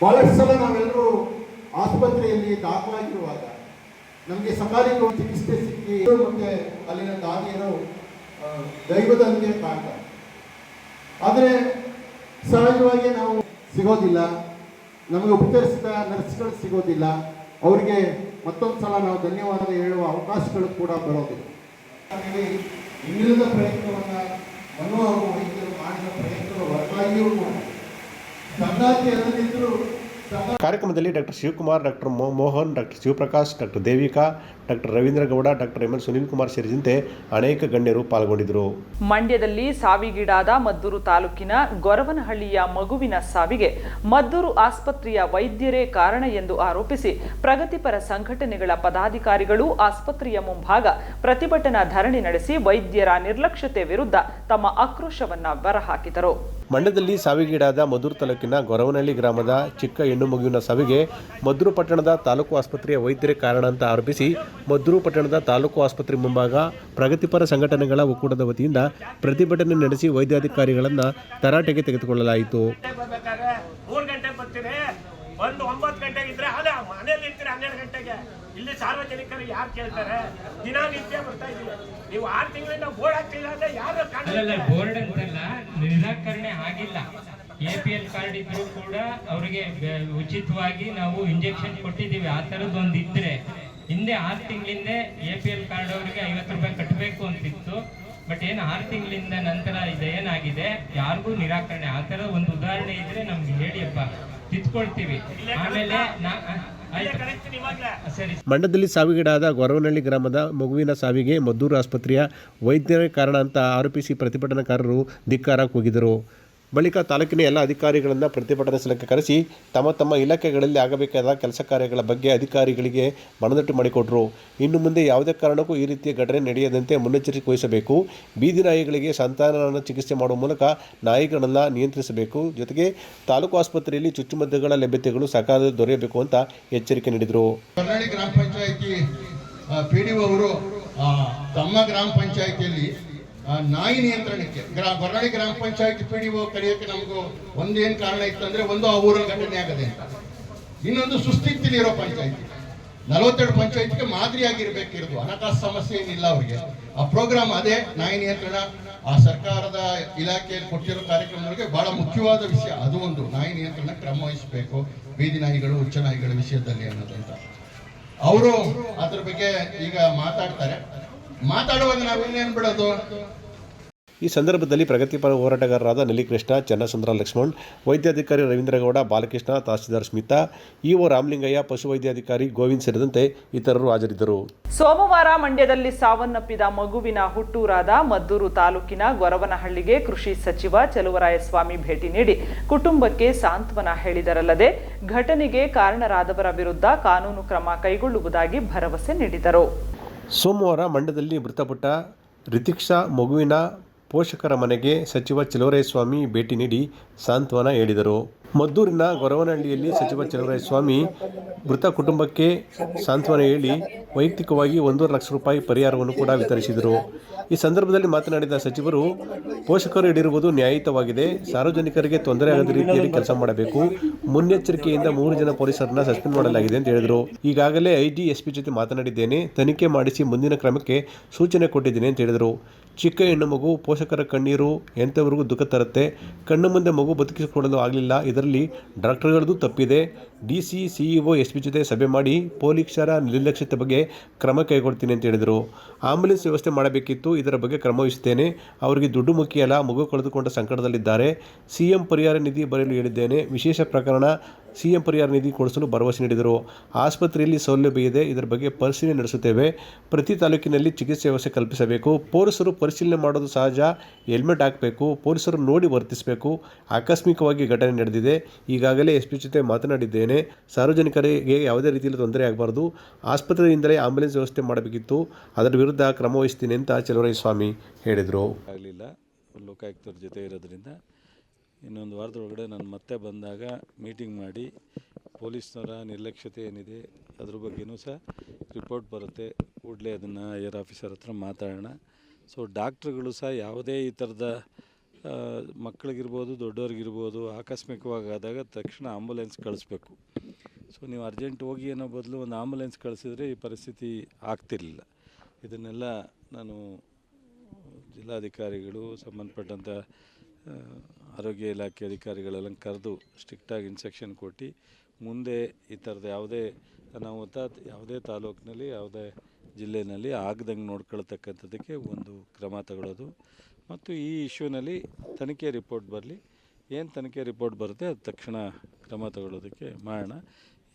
ಬಹಳಷ್ಟು ಸಲ ನಾವೆಲ್ಲರೂ ಆಸ್ಪತ್ರೆಯಲ್ಲಿ ದಾಖಲಾಗಿರುವಾಗ ನಮಗೆ ಸಕಾಲಿಕ ಚಿಕಿತ್ಸೆ ಸಿಕ್ಕಿ ಮತ್ತೆ ಅಲ್ಲಿನ ದಾದಿಯರು ದೈವದಂತೆ ಕಾಣ್ತಾರೆ. ಆದರೆ ಸಹಜವಾಗಿ ನಾವು ಸಿಗೋದಿಲ್ಲ, ನಮಗೆ ಉಪಚರಿಸಿದ ನರ್ಸ್ಗಳು ಸಿಗೋದಿಲ್ಲ, ಅವರಿಗೆ ಮತ್ತೊಂದು ಸಲ ನಾವು ಧನ್ಯವಾದ ಹೇಳುವ ಅವಕಾಶಗಳು ಕೂಡ ಬರೋದಿಲ್ಲ. ಇನ್ನಿಲ್ಲದ ಪ್ರಯತ್ನವನ್ನು ಮನೋ ವೈದ್ಯರು ಮಾಡಿದ ಪ್ರಯತ್ನಗಳು ಹೊರತಾಗಿಯೂ ಸಂಗಾತಿ ಕಾರ್ಯಕ್ರಮದಲ್ಲಿ doctor Shivakumar doctor Mohan doctor Shivaprakash doctor Devika doctor Ravindra Gowda doctor M L Sunil Kumar ಸೇರಿದಂತೆ ಅನೇಕ ಗಣ್ಯರು ಪಾಲ್ಗೊಂಡಿದ್ದರು. ಮಂಡ್ಯದಲ್ಲಿ ಸಾವಿಗೀಡಾದ ಮದ್ದೂರು ತಾಲೂಕಿನ ಗೊರವನಹಳ್ಳಿಯ ಮಗುವಿನ ಸಾವಿಗೆ ಮದ್ದೂರು ಆಸ್ಪತ್ರೆಯ ವೈದ್ಯರೇ ಕಾರಣ ಎಂದು ಆರೋಪಿಸಿ ಪ್ರಗತಿಪರ ಸಂಘಟನೆಗಳ ಪದಾಧಿಕಾರಿಗಳು ಆಸ್ಪತ್ರೆಯ ಮುಂಭಾಗ ಪ್ರತಿಭಟನಾ ಧರಣಿ ನಡೆಸಿ ವೈದ್ಯರ ನಿರ್ಲಕ್ಷ್ಯತೆ ವಿರುದ್ಧ ತಮ್ಮ ಆಕ್ರೋಶವನ್ನು ಹೊರಹಾಕಿದರು. ಮಂಡ್ಯದಲ್ಲಿ ಸಾವಿಗೀಡಾದ ಮದ್ದೂರು ತಾಲೂಕಿನ ಗೊರವನಹಳ್ಳಿ ಗ್ರಾಮದ ಚಿಕ್ಕ ಹೆಣ್ಣು ಮಗುವಿನ ಸಾವಿಗೆ ಮದ್ದೂರು ಪಟ್ಟಣದ ತಾಲೂಕು ಆಸ್ಪತ್ರೆಯ ವೈದ್ಯರೇ ಕಾರಣ ಅಂತ ಆರೋಪಿಸಿ ಮದ್ದೂರು ಪಟ್ಟಣದ ತಾಲೂಕು ಆಸ್ಪತ್ರೆ ಮುಂಭಾಗ ಪ್ರಗತಿಪರ ಸಂಘಟನೆಗಳ ಒಕ್ಕೂಟದ ವತಿಯಿಂದ ಪ್ರತಿಭಟನೆ ನಡೆಸಿ ವೈದ್ಯಾಧಿಕಾರಿಗಳನ್ನು ತರಾಟೆಗೆ ತೆಗೆದುಕೊಳ್ಳಲಾಯಿತು. ಒಂದು ಒಂಬತ್ತು ಗಂಟೆಗೆ ಇದ್ರೆ ಅದೇ ಮನೇಲಿ ಇರ್ತೀರಿ ಹನ್ನೆರಡು ಗಂಟೆಗೆ. ಇಲ್ಲಿ ಸಾರ್ವಜನಿಕರು ಯಾರು ಕೇಳ್ತಾರೆ? ದಿನನಿತ್ಯ ಬರ್ತಾ ಇದೀವಿ ನೀವು ಆರು ತಿಂಗಳಿಂದ ಬೋರ್ಡ್ ಹಾಕ್ತಿಲ್ಲ ಅಂದ್ರೆ ಯಾರು ಕಾಣಲ್ಲ ಬೋರ್ಡ್ ಅಂತಲ್ಲ ನಿರಾಕರಣೆ ಆಗಿಲ್ಲ. ಎ ಪಿ ಎಲ್ ಕಾರ್ಡ್ ಇದ್ರು ಕೂಡ ಅವರಿಗೆ ಉಚಿತವಾಗಿ ನಾವು ಇಂಜೆಕ್ಷನ್ ಕೊಟ್ಟಿದ್ದೀವಿ. ಆ ಥರದ್ದು ಒಂದು ಇದ್ರೆ ಹಿಂದೆ ಆರು ತಿಂಗಳಿಂದ ಎ ಪಿ ಎಲ್ ಕಾರ್ಡ್ ಅವರಿಗೆ ಐವತ್ತು ರೂಪಾಯಿ ಕಟ್ಟಬೇಕು ಅಂತಿತ್ತು. ಬಟ್ ಏನು ಆರು ತಿಂಗಳಿಂದ ನಂತರ ಇದು ಏನಾಗಿದೆ? ಯಾರಿಗೂ ನಿರಾಕರಣೆ. ಆ ಥರ ಒಂದು ಉದಾಹರಣೆ ಇದ್ರೆ ನಮ್ಗೆ ಹೇಳಿಯಪ್ಪ ತಿದ್ಕೊಳ್ತೀವಿ. ಆಮೇಲೆ ನಾ ಮಂಡ್ಯದಲ್ಲಿ ಸಾವಿಗೀಡಾದ ಗೊರವನಹಳ್ಳಿ ಗ್ರಾಮದ ಮಗುವಿನ ಸಾವಿಗೆ ಮದ್ದೂರು ಆಸ್ಪತ್ರೆಯ ವೈದ್ಯರ ಕಾರಣ ಅಂತ ಆರೋಪಿಸಿ ಪ್ರತಿಭಟನಾಕಾರರು ಧಿಕ್ಕಾರ ಕೂಗಿದರು ಬಳಿಕ ತಾಲೂಕಿನ ಎಲ್ಲ ಅಧಿಕಾರಿಗಳನ್ನು ಪ್ರತಿಭಟನೆ ಸ್ಥಳಕ್ಕೆ ಕರೆಸಿ ತಮ್ಮ ತಮ್ಮ ಇಲಾಖೆಗಳಲ್ಲಿ ಆಗಬೇಕಾದ ಕೆಲಸ ಕಾರ್ಯಗಳ ಬಗ್ಗೆ ಅಧಿಕಾರಿಗಳಿಗೆ ಮನದಟ್ಟು ಮಾಡಿಕೊಟ್ರು. ಇನ್ನು ಮುಂದೆ ಯಾವುದೇ ಕಾರಣಕ್ಕೂ ಈ ರೀತಿಯ ಘಟನೆ ನಡೆಯದಂತೆ ಮುನ್ನೆಚ್ಚರಿಕೆ ವಹಿಸಬೇಕು. ಬೀದಿ ನಾಯಿಗಳಿಗೆ ಸಂತಾನ ಚಿಕಿತ್ಸೆ ಮಾಡುವ ಮೂಲಕ ನಾಯಿಗಳನ್ನು ನಿಯಂತ್ರಿಸಬೇಕು. ಜೊತೆಗೆ ತಾಲೂಕು ಆಸ್ಪತ್ರೆಯಲ್ಲಿ ಚುಚ್ಚುಮದ್ದುಗಳ ಲಭ್ಯತೆಗಳು ಸಕಾಲದಲ್ಲಿ ದೊರೆಯಬೇಕು ಅಂತ ಎಚ್ಚರಿಕೆ ನೀಡಿದರು. ಗ್ರಾಮ ಪಂಚಾಯತಿ ಅವರು ತಮ್ಮ ಗ್ರಾಮ ಪಂಚಾಯತಿಯಲ್ಲಿ ನಾಯಿ ನಿಯಂತ್ರಣಕ್ಕೆ ಗ್ರಾ ಗೊರಳಿ ಗ್ರಾಮ ಪಂಚಾಯತ್ ಪಿ ಡಿ ಒ ಕರೆಯೋಕೆ ನಮಗೂ ಒಂದೇನು ಕಾರಣ ಇತ್ತು ಅಂದರೆ ಒಂದು ಆ ಊರಲ್ಲಿ ಘಟನೆ ಆಗದೆ ಅಂತ. ಇನ್ನೊಂದು ಸುಸ್ಥಿತಿಲಿ ಇರೋ ಪಂಚಾಯತಿ. ನಲವತ್ತೆರಡು ಪಂಚಾಯತ್ಗೆ ಮಾದರಿಯಾಗಿರ್ಬೇಕಿರೋದು. ಹಣಕಾಸು ಸಮಸ್ಯೆ ಏನಿಲ್ಲ ಅವ್ರಿಗೆ. ಆ ಪ್ರೋಗ್ರಾಮ್ ಅದೇ, ನಾಯಿ ನಿಯಂತ್ರಣ. ಆ ಸರ್ಕಾರದ ಇಲಾಖೆಯಲ್ಲಿ ಕೊಟ್ಟಿರೋ ಕಾರ್ಯಕ್ರಮಗಳಿಗೆ ಬಹಳ ಮುಖ್ಯವಾದ ವಿಷಯ. ಅದು ಒಂದು. ನಾಯಿ ನಿಯಂತ್ರಣ ಕ್ರಮ ವಹಿಸಬೇಕು. ಬೀದಿ ನಾಯಿಗಳು, ಹುಚ್ಚ ನಾಯಿಗಳ ವಿಷಯದಲ್ಲಿ ಅನ್ನೋದಂತ. ಅವರು ಅದ್ರ ಬಗ್ಗೆ ಈಗ ಮಾತಾಡ್ತಾರೆ. ಮಾತಾಡುವಾಗ ನಾವೇನೇನ್ ಬಿಡೋದು? ಈ ಸಂದರ್ಭದಲ್ಲಿ ಪ್ರಗತಿಪರ ಹೋರಾಟಗಾರರಾದ ನಲಿಕೃಷ್ಣ ಚನ್ನಸುಂದರ ಲಕ್ಷ್ಮಣ್ ವೈದ್ಯಾಧಿಕಾರಿ ರವೀಂದ್ರಗೌಡ ಬಾಲಕೃಷ್ಣ ತಹಸೀಲ್ದಾರ್ ಸ್ಮಿತಾ ಇಒ ರಾಮಲಿಂಗಯ್ಯ ಪಶುವೈದ್ಯಾಧಿಕಾರಿ ಗೋವಿಂದ್ ಸೇರಿದಂತೆ ಇತರರು ಹಾಜರಿದ್ದರು. ಸೋಮವಾರ ಮಂಡ್ಯದಲ್ಲಿ ಸಾವನ್ನಪ್ಪಿದ ಮಗುವಿನ ಹುಟ್ಟೂರಾದ ಮದ್ದೂರು ತಾಲೂಕಿನ ಗೊರವನಹಳ್ಳಿಗೆ ಕೃಷಿ ಸಚಿವ ಚಲುವರಾಯಸ್ವಾಮಿ ಭೇಟಿ ನೀಡಿ ಕುಟುಂಬಕ್ಕೆ ಸಾಂತ್ವನ ಹೇಳಿದರಲ್ಲದೆ ಘಟನೆಗೆ ಕಾರಣರಾದವರ ವಿರುದ್ಧ ಕಾನೂನು ಕ್ರಮ ಕೈಗೊಳ್ಳುವುದಾಗಿ ಭರವಸೆ ನೀಡಿದರು. ಸೋಮವಾರ ಮಂಡ್ಯದಲ್ಲಿ ಮೃತಪಟ್ಟ ರಿತಿಕ್ಷಾ ಮಗುವಿನ ಪೋಷಕರ ಮನೆಗೆ ಸಚಿವ ಚಲುವರಾಯಸ್ವಾಮಿ ಭೇಟಿ ನೀಡಿ ಸಾಂತ್ವನ ಹೇಳಿದರು. ಮದ್ದೂರಿನ ಗೊರವನಹಳ್ಳಿಯಲ್ಲಿ ಸಚಿವ ಚಲುವರಾಯಸ್ವಾಮಿ ಮೃತ ಕುಟುಂಬಕ್ಕೆ ಸಾಂತ್ವನ ಹೇಳಿ ವೈಯಕ್ತಿಕವಾಗಿ ಒಂದೂವರೆ ಲಕ್ಷ ರೂಪಾಯಿ ಪರಿಹಾರವನ್ನು ಕೂಡ ವಿತರಿಸಿದರು. ಈ ಸಂದರ್ಭದಲ್ಲಿ ಮಾತನಾಡಿದ ಸಚಿವರು, ಪೋಷಕರು ಹಿಡಿರುವುದು ನ್ಯಾಯಯುತವಾಗಿದೆ. ಸಾರ್ವಜನಿಕರಿಗೆ ತೊಂದರೆ ಆಗದ ರೀತಿಯಲ್ಲಿ ಕೆಲಸ ಮಾಡಬೇಕು. ಮುನ್ನೆಚ್ಚರಿಕೆಯಿಂದ ಮೂರು ಜನ ಪೊಲೀಸರನ್ನ ಸಸ್ಪೆಂಡ್ ಮಾಡಲಾಗಿದೆ ಅಂತ ಹೇಳಿದರು. ಈಗಾಗಲೇ ಐಜಿ ಎಸ್ಪಿ ಜೊತೆ ಮಾತನಾಡಿದ್ದೇನೆ. ತನಿಖೆ ಮಾಡಿಸಿ ಮುಂದಿನ ಕ್ರಮಕ್ಕೆ ಸೂಚನೆ ಕೊಟ್ಟಿದ್ದೇನೆ ಅಂತ ಹೇಳಿದರು. ಚಿಕ್ಕ ಹೆಣ್ಣು ಮಗು, ಪೋಷಕರ ಕಣ್ಣೀರು ಎಂಥವರೆಗೂ ದುಃಖ ತರುತ್ತೆ. ಕಣ್ಣು ಮುಂದೆ ಮಗು ಬದುಕಿಸಿಕೊಳ್ಳಲು ಆಗಲಿಲ್ಲ. ಇದರಲ್ಲಿ ಡಾಕ್ಟರ್ಗಳದ್ದು ತಪ್ಪಿದೆ. D C CEO S P ಜೊತೆ ಸಭೆ ಮಾಡಿ ಪೊಲೀಸರ ನಿರ್ಲಕ್ಷ್ಯತೆ ಬಗ್ಗೆ ಕ್ರಮ ಕೈಗೊಳ್ತೀನಿ ಅಂತ ಹೇಳಿದರು. ಆಂಬುಲೆನ್ಸ್ ವ್ಯವಸ್ಥೆ ಮಾಡಬೇಕಿತ್ತು. ಇದರ ಬಗ್ಗೆ ಕ್ರಮ ವಹಿಸುತ್ತೇನೆ. ಅವರಿಗೆ ದುಡ್ಡು ಮುಖ್ಯ ಮಗು ಕಳೆದುಕೊಂಡ ಸಂಕಟದಲ್ಲಿದ್ದಾರೆ. ಸಿ ಎಂ ಪರಿಹಾರ ನಿಧಿ ಬರೆಯಲು ಹೇಳಿದ್ದೇನೆ. ವಿಶೇಷ ಪ್ರಕರಣ ಸಿ ಎಂ ಪರಿಹಾರ ನಿಧಿ ಕೊಡಿಸಲು ಭರವಸೆ ನೀಡಿದರು. ಆಸ್ಪತ್ರೆಯಲ್ಲಿ ಸೌಲಭ್ಯ ಇದೆ, ಇದರ ಬಗ್ಗೆ ಪರಿಶೀಲನೆ ನಡೆಸುತ್ತೇವೆ. ಪ್ರತಿ ತಾಲೂಕಿನಲ್ಲಿ ಚಿಕಿತ್ಸೆ ವ್ಯವಸ್ಥೆ ಕಲ್ಪಿಸಬೇಕು. ಪೊಲೀಸರು ಪರಿಶೀಲನೆ ಮಾಡೋದು ಸಹಜ. ಹೆಲ್ಮೆಟ್ ಹಾಕಬೇಕು. ಪೊಲೀಸರು ನೋಡಿ ವರ್ತಿಸಬೇಕು. ಆಕಸ್ಮಿಕವಾಗಿ ಘಟನೆ ನಡೆದಿದೆ. ಈಗಾಗಲೇ ಎಸ್ ಪಿ ಜೊತೆ ಮಾತನಾಡಿದ್ದೇನೆ. ಸಾರ್ವಜನಿಕರಿಗೆ ಯಾವುದೇ ರೀತಿಯಲ್ಲಿ ತೊಂದರೆ ಆಗಬಾರ್ದು. ಆಸ್ಪತ್ರೆಯಿಂದಲೇ ಆಂಬುಲೆನ್ಸ್ ವ್ಯವಸ್ಥೆ ಮಾಡಬೇಕಿತ್ತು. ಅದರ ವಿರುದ್ಧ ಕ್ರಮ ವಹಿಸ್ತೀನಿ ಅಂತ ಸ್ವಾಮಿ ಹೇಳಿದರು. ಆಗಲಿಲ್ಲ. ಲೋಕಾಯುಕ್ತರ ಜೊತೆ ಇರೋದ್ರಿಂದ ಇನ್ನೊಂದು ವಾರದೊಳಗಡೆ ನಾನು ಮತ್ತೆ ಬಂದಾಗ ಮೀಟಿಂಗ್ ಮಾಡಿ ಪೊಲೀಸ್ನವರ ನಿರ್ಲಕ್ಷ್ಯತೆ ಏನಿದೆ ಅದ್ರ ಬಗ್ಗೆನೂ ಸಹ ರಿಪೋರ್ಟ್ ಬರುತ್ತೆ. ಕೂಡಲೇ ಅದನ್ನು ಏರ್ ಆಫೀಸರ್ ಹತ್ರ ಮಾತಾಡೋಣ. ಸೊ ಡಾಕ್ಟ್ರುಗಳು ಸಹ ಯಾವುದೇ ಈ ಥರದ ಮಕ್ಕಳಿಗಿರ್ಬೋದು, ದೊಡ್ಡವ್ರಿಗಿರ್ಬೋದು ಆಕಸ್ಮಿಕವಾಗಿ ಆದಾಗ ತಕ್ಷಣ ಆಂಬುಲೆನ್ಸ್ ಕಳಿಸ್ಬೇಕು. ಸೊ ನೀವು ಅರ್ಜೆಂಟ್ ಹೋಗಿ ಅನ್ನೋ ಬದಲು ಒಂದು ಆಂಬುಲೆನ್ಸ್ ಕಳಿಸಿದ್ರೆ ಈ ಪರಿಸ್ಥಿತಿ ಆಗ್ತಿರಲಿಲ್ಲ. ಇದನ್ನೆಲ್ಲ ನಾನು ಜಿಲ್ಲಾಧಿಕಾರಿಗಳು ಸಂಬಂಧಪಟ್ಟಂಥ ಆರೋಗ್ಯ ಇಲಾಖೆ ಅಧಿಕಾರಿಗಳೆಲ್ಲ ಕರೆದು ಸ್ಟ್ರಿಕ್ಟಾಗಿ ಇನ್ಸೆಕ್ಷನ್ ಕೊಟ್ಟು ಮುಂದೆ ಈ ಥರದ ಯಾವುದೇ ಅನಾಹುತ, ಯಾವುದೇ ತಾಲೂಕಿನಲ್ಲಿ, ಯಾವುದೇ ಜಿಲ್ಲೆಯಲ್ಲಿ ಆಗದಂಗೆ ನೋಡ್ಕೊಳ್ತಕ್ಕಂಥದ್ದಕ್ಕೆ ಒಂದು ಕ್ರಮ ತಗೊಳ್ಳೋದು. ಮತ್ತು ಈ ಇಶ್ಯೂನಲ್ಲಿ ತನಿಖೆ ರಿಪೋರ್ಟ್ ಬರಲಿ. ಏನು ತನಿಖೆ ರಿಪೋರ್ಟ್ ಬರುತ್ತೆ ಅದು ತಕ್ಷಣ ಕ್ರಮ ತಗೊಳ್ಳೋದಕ್ಕೆ ಮಾಡೋಣ.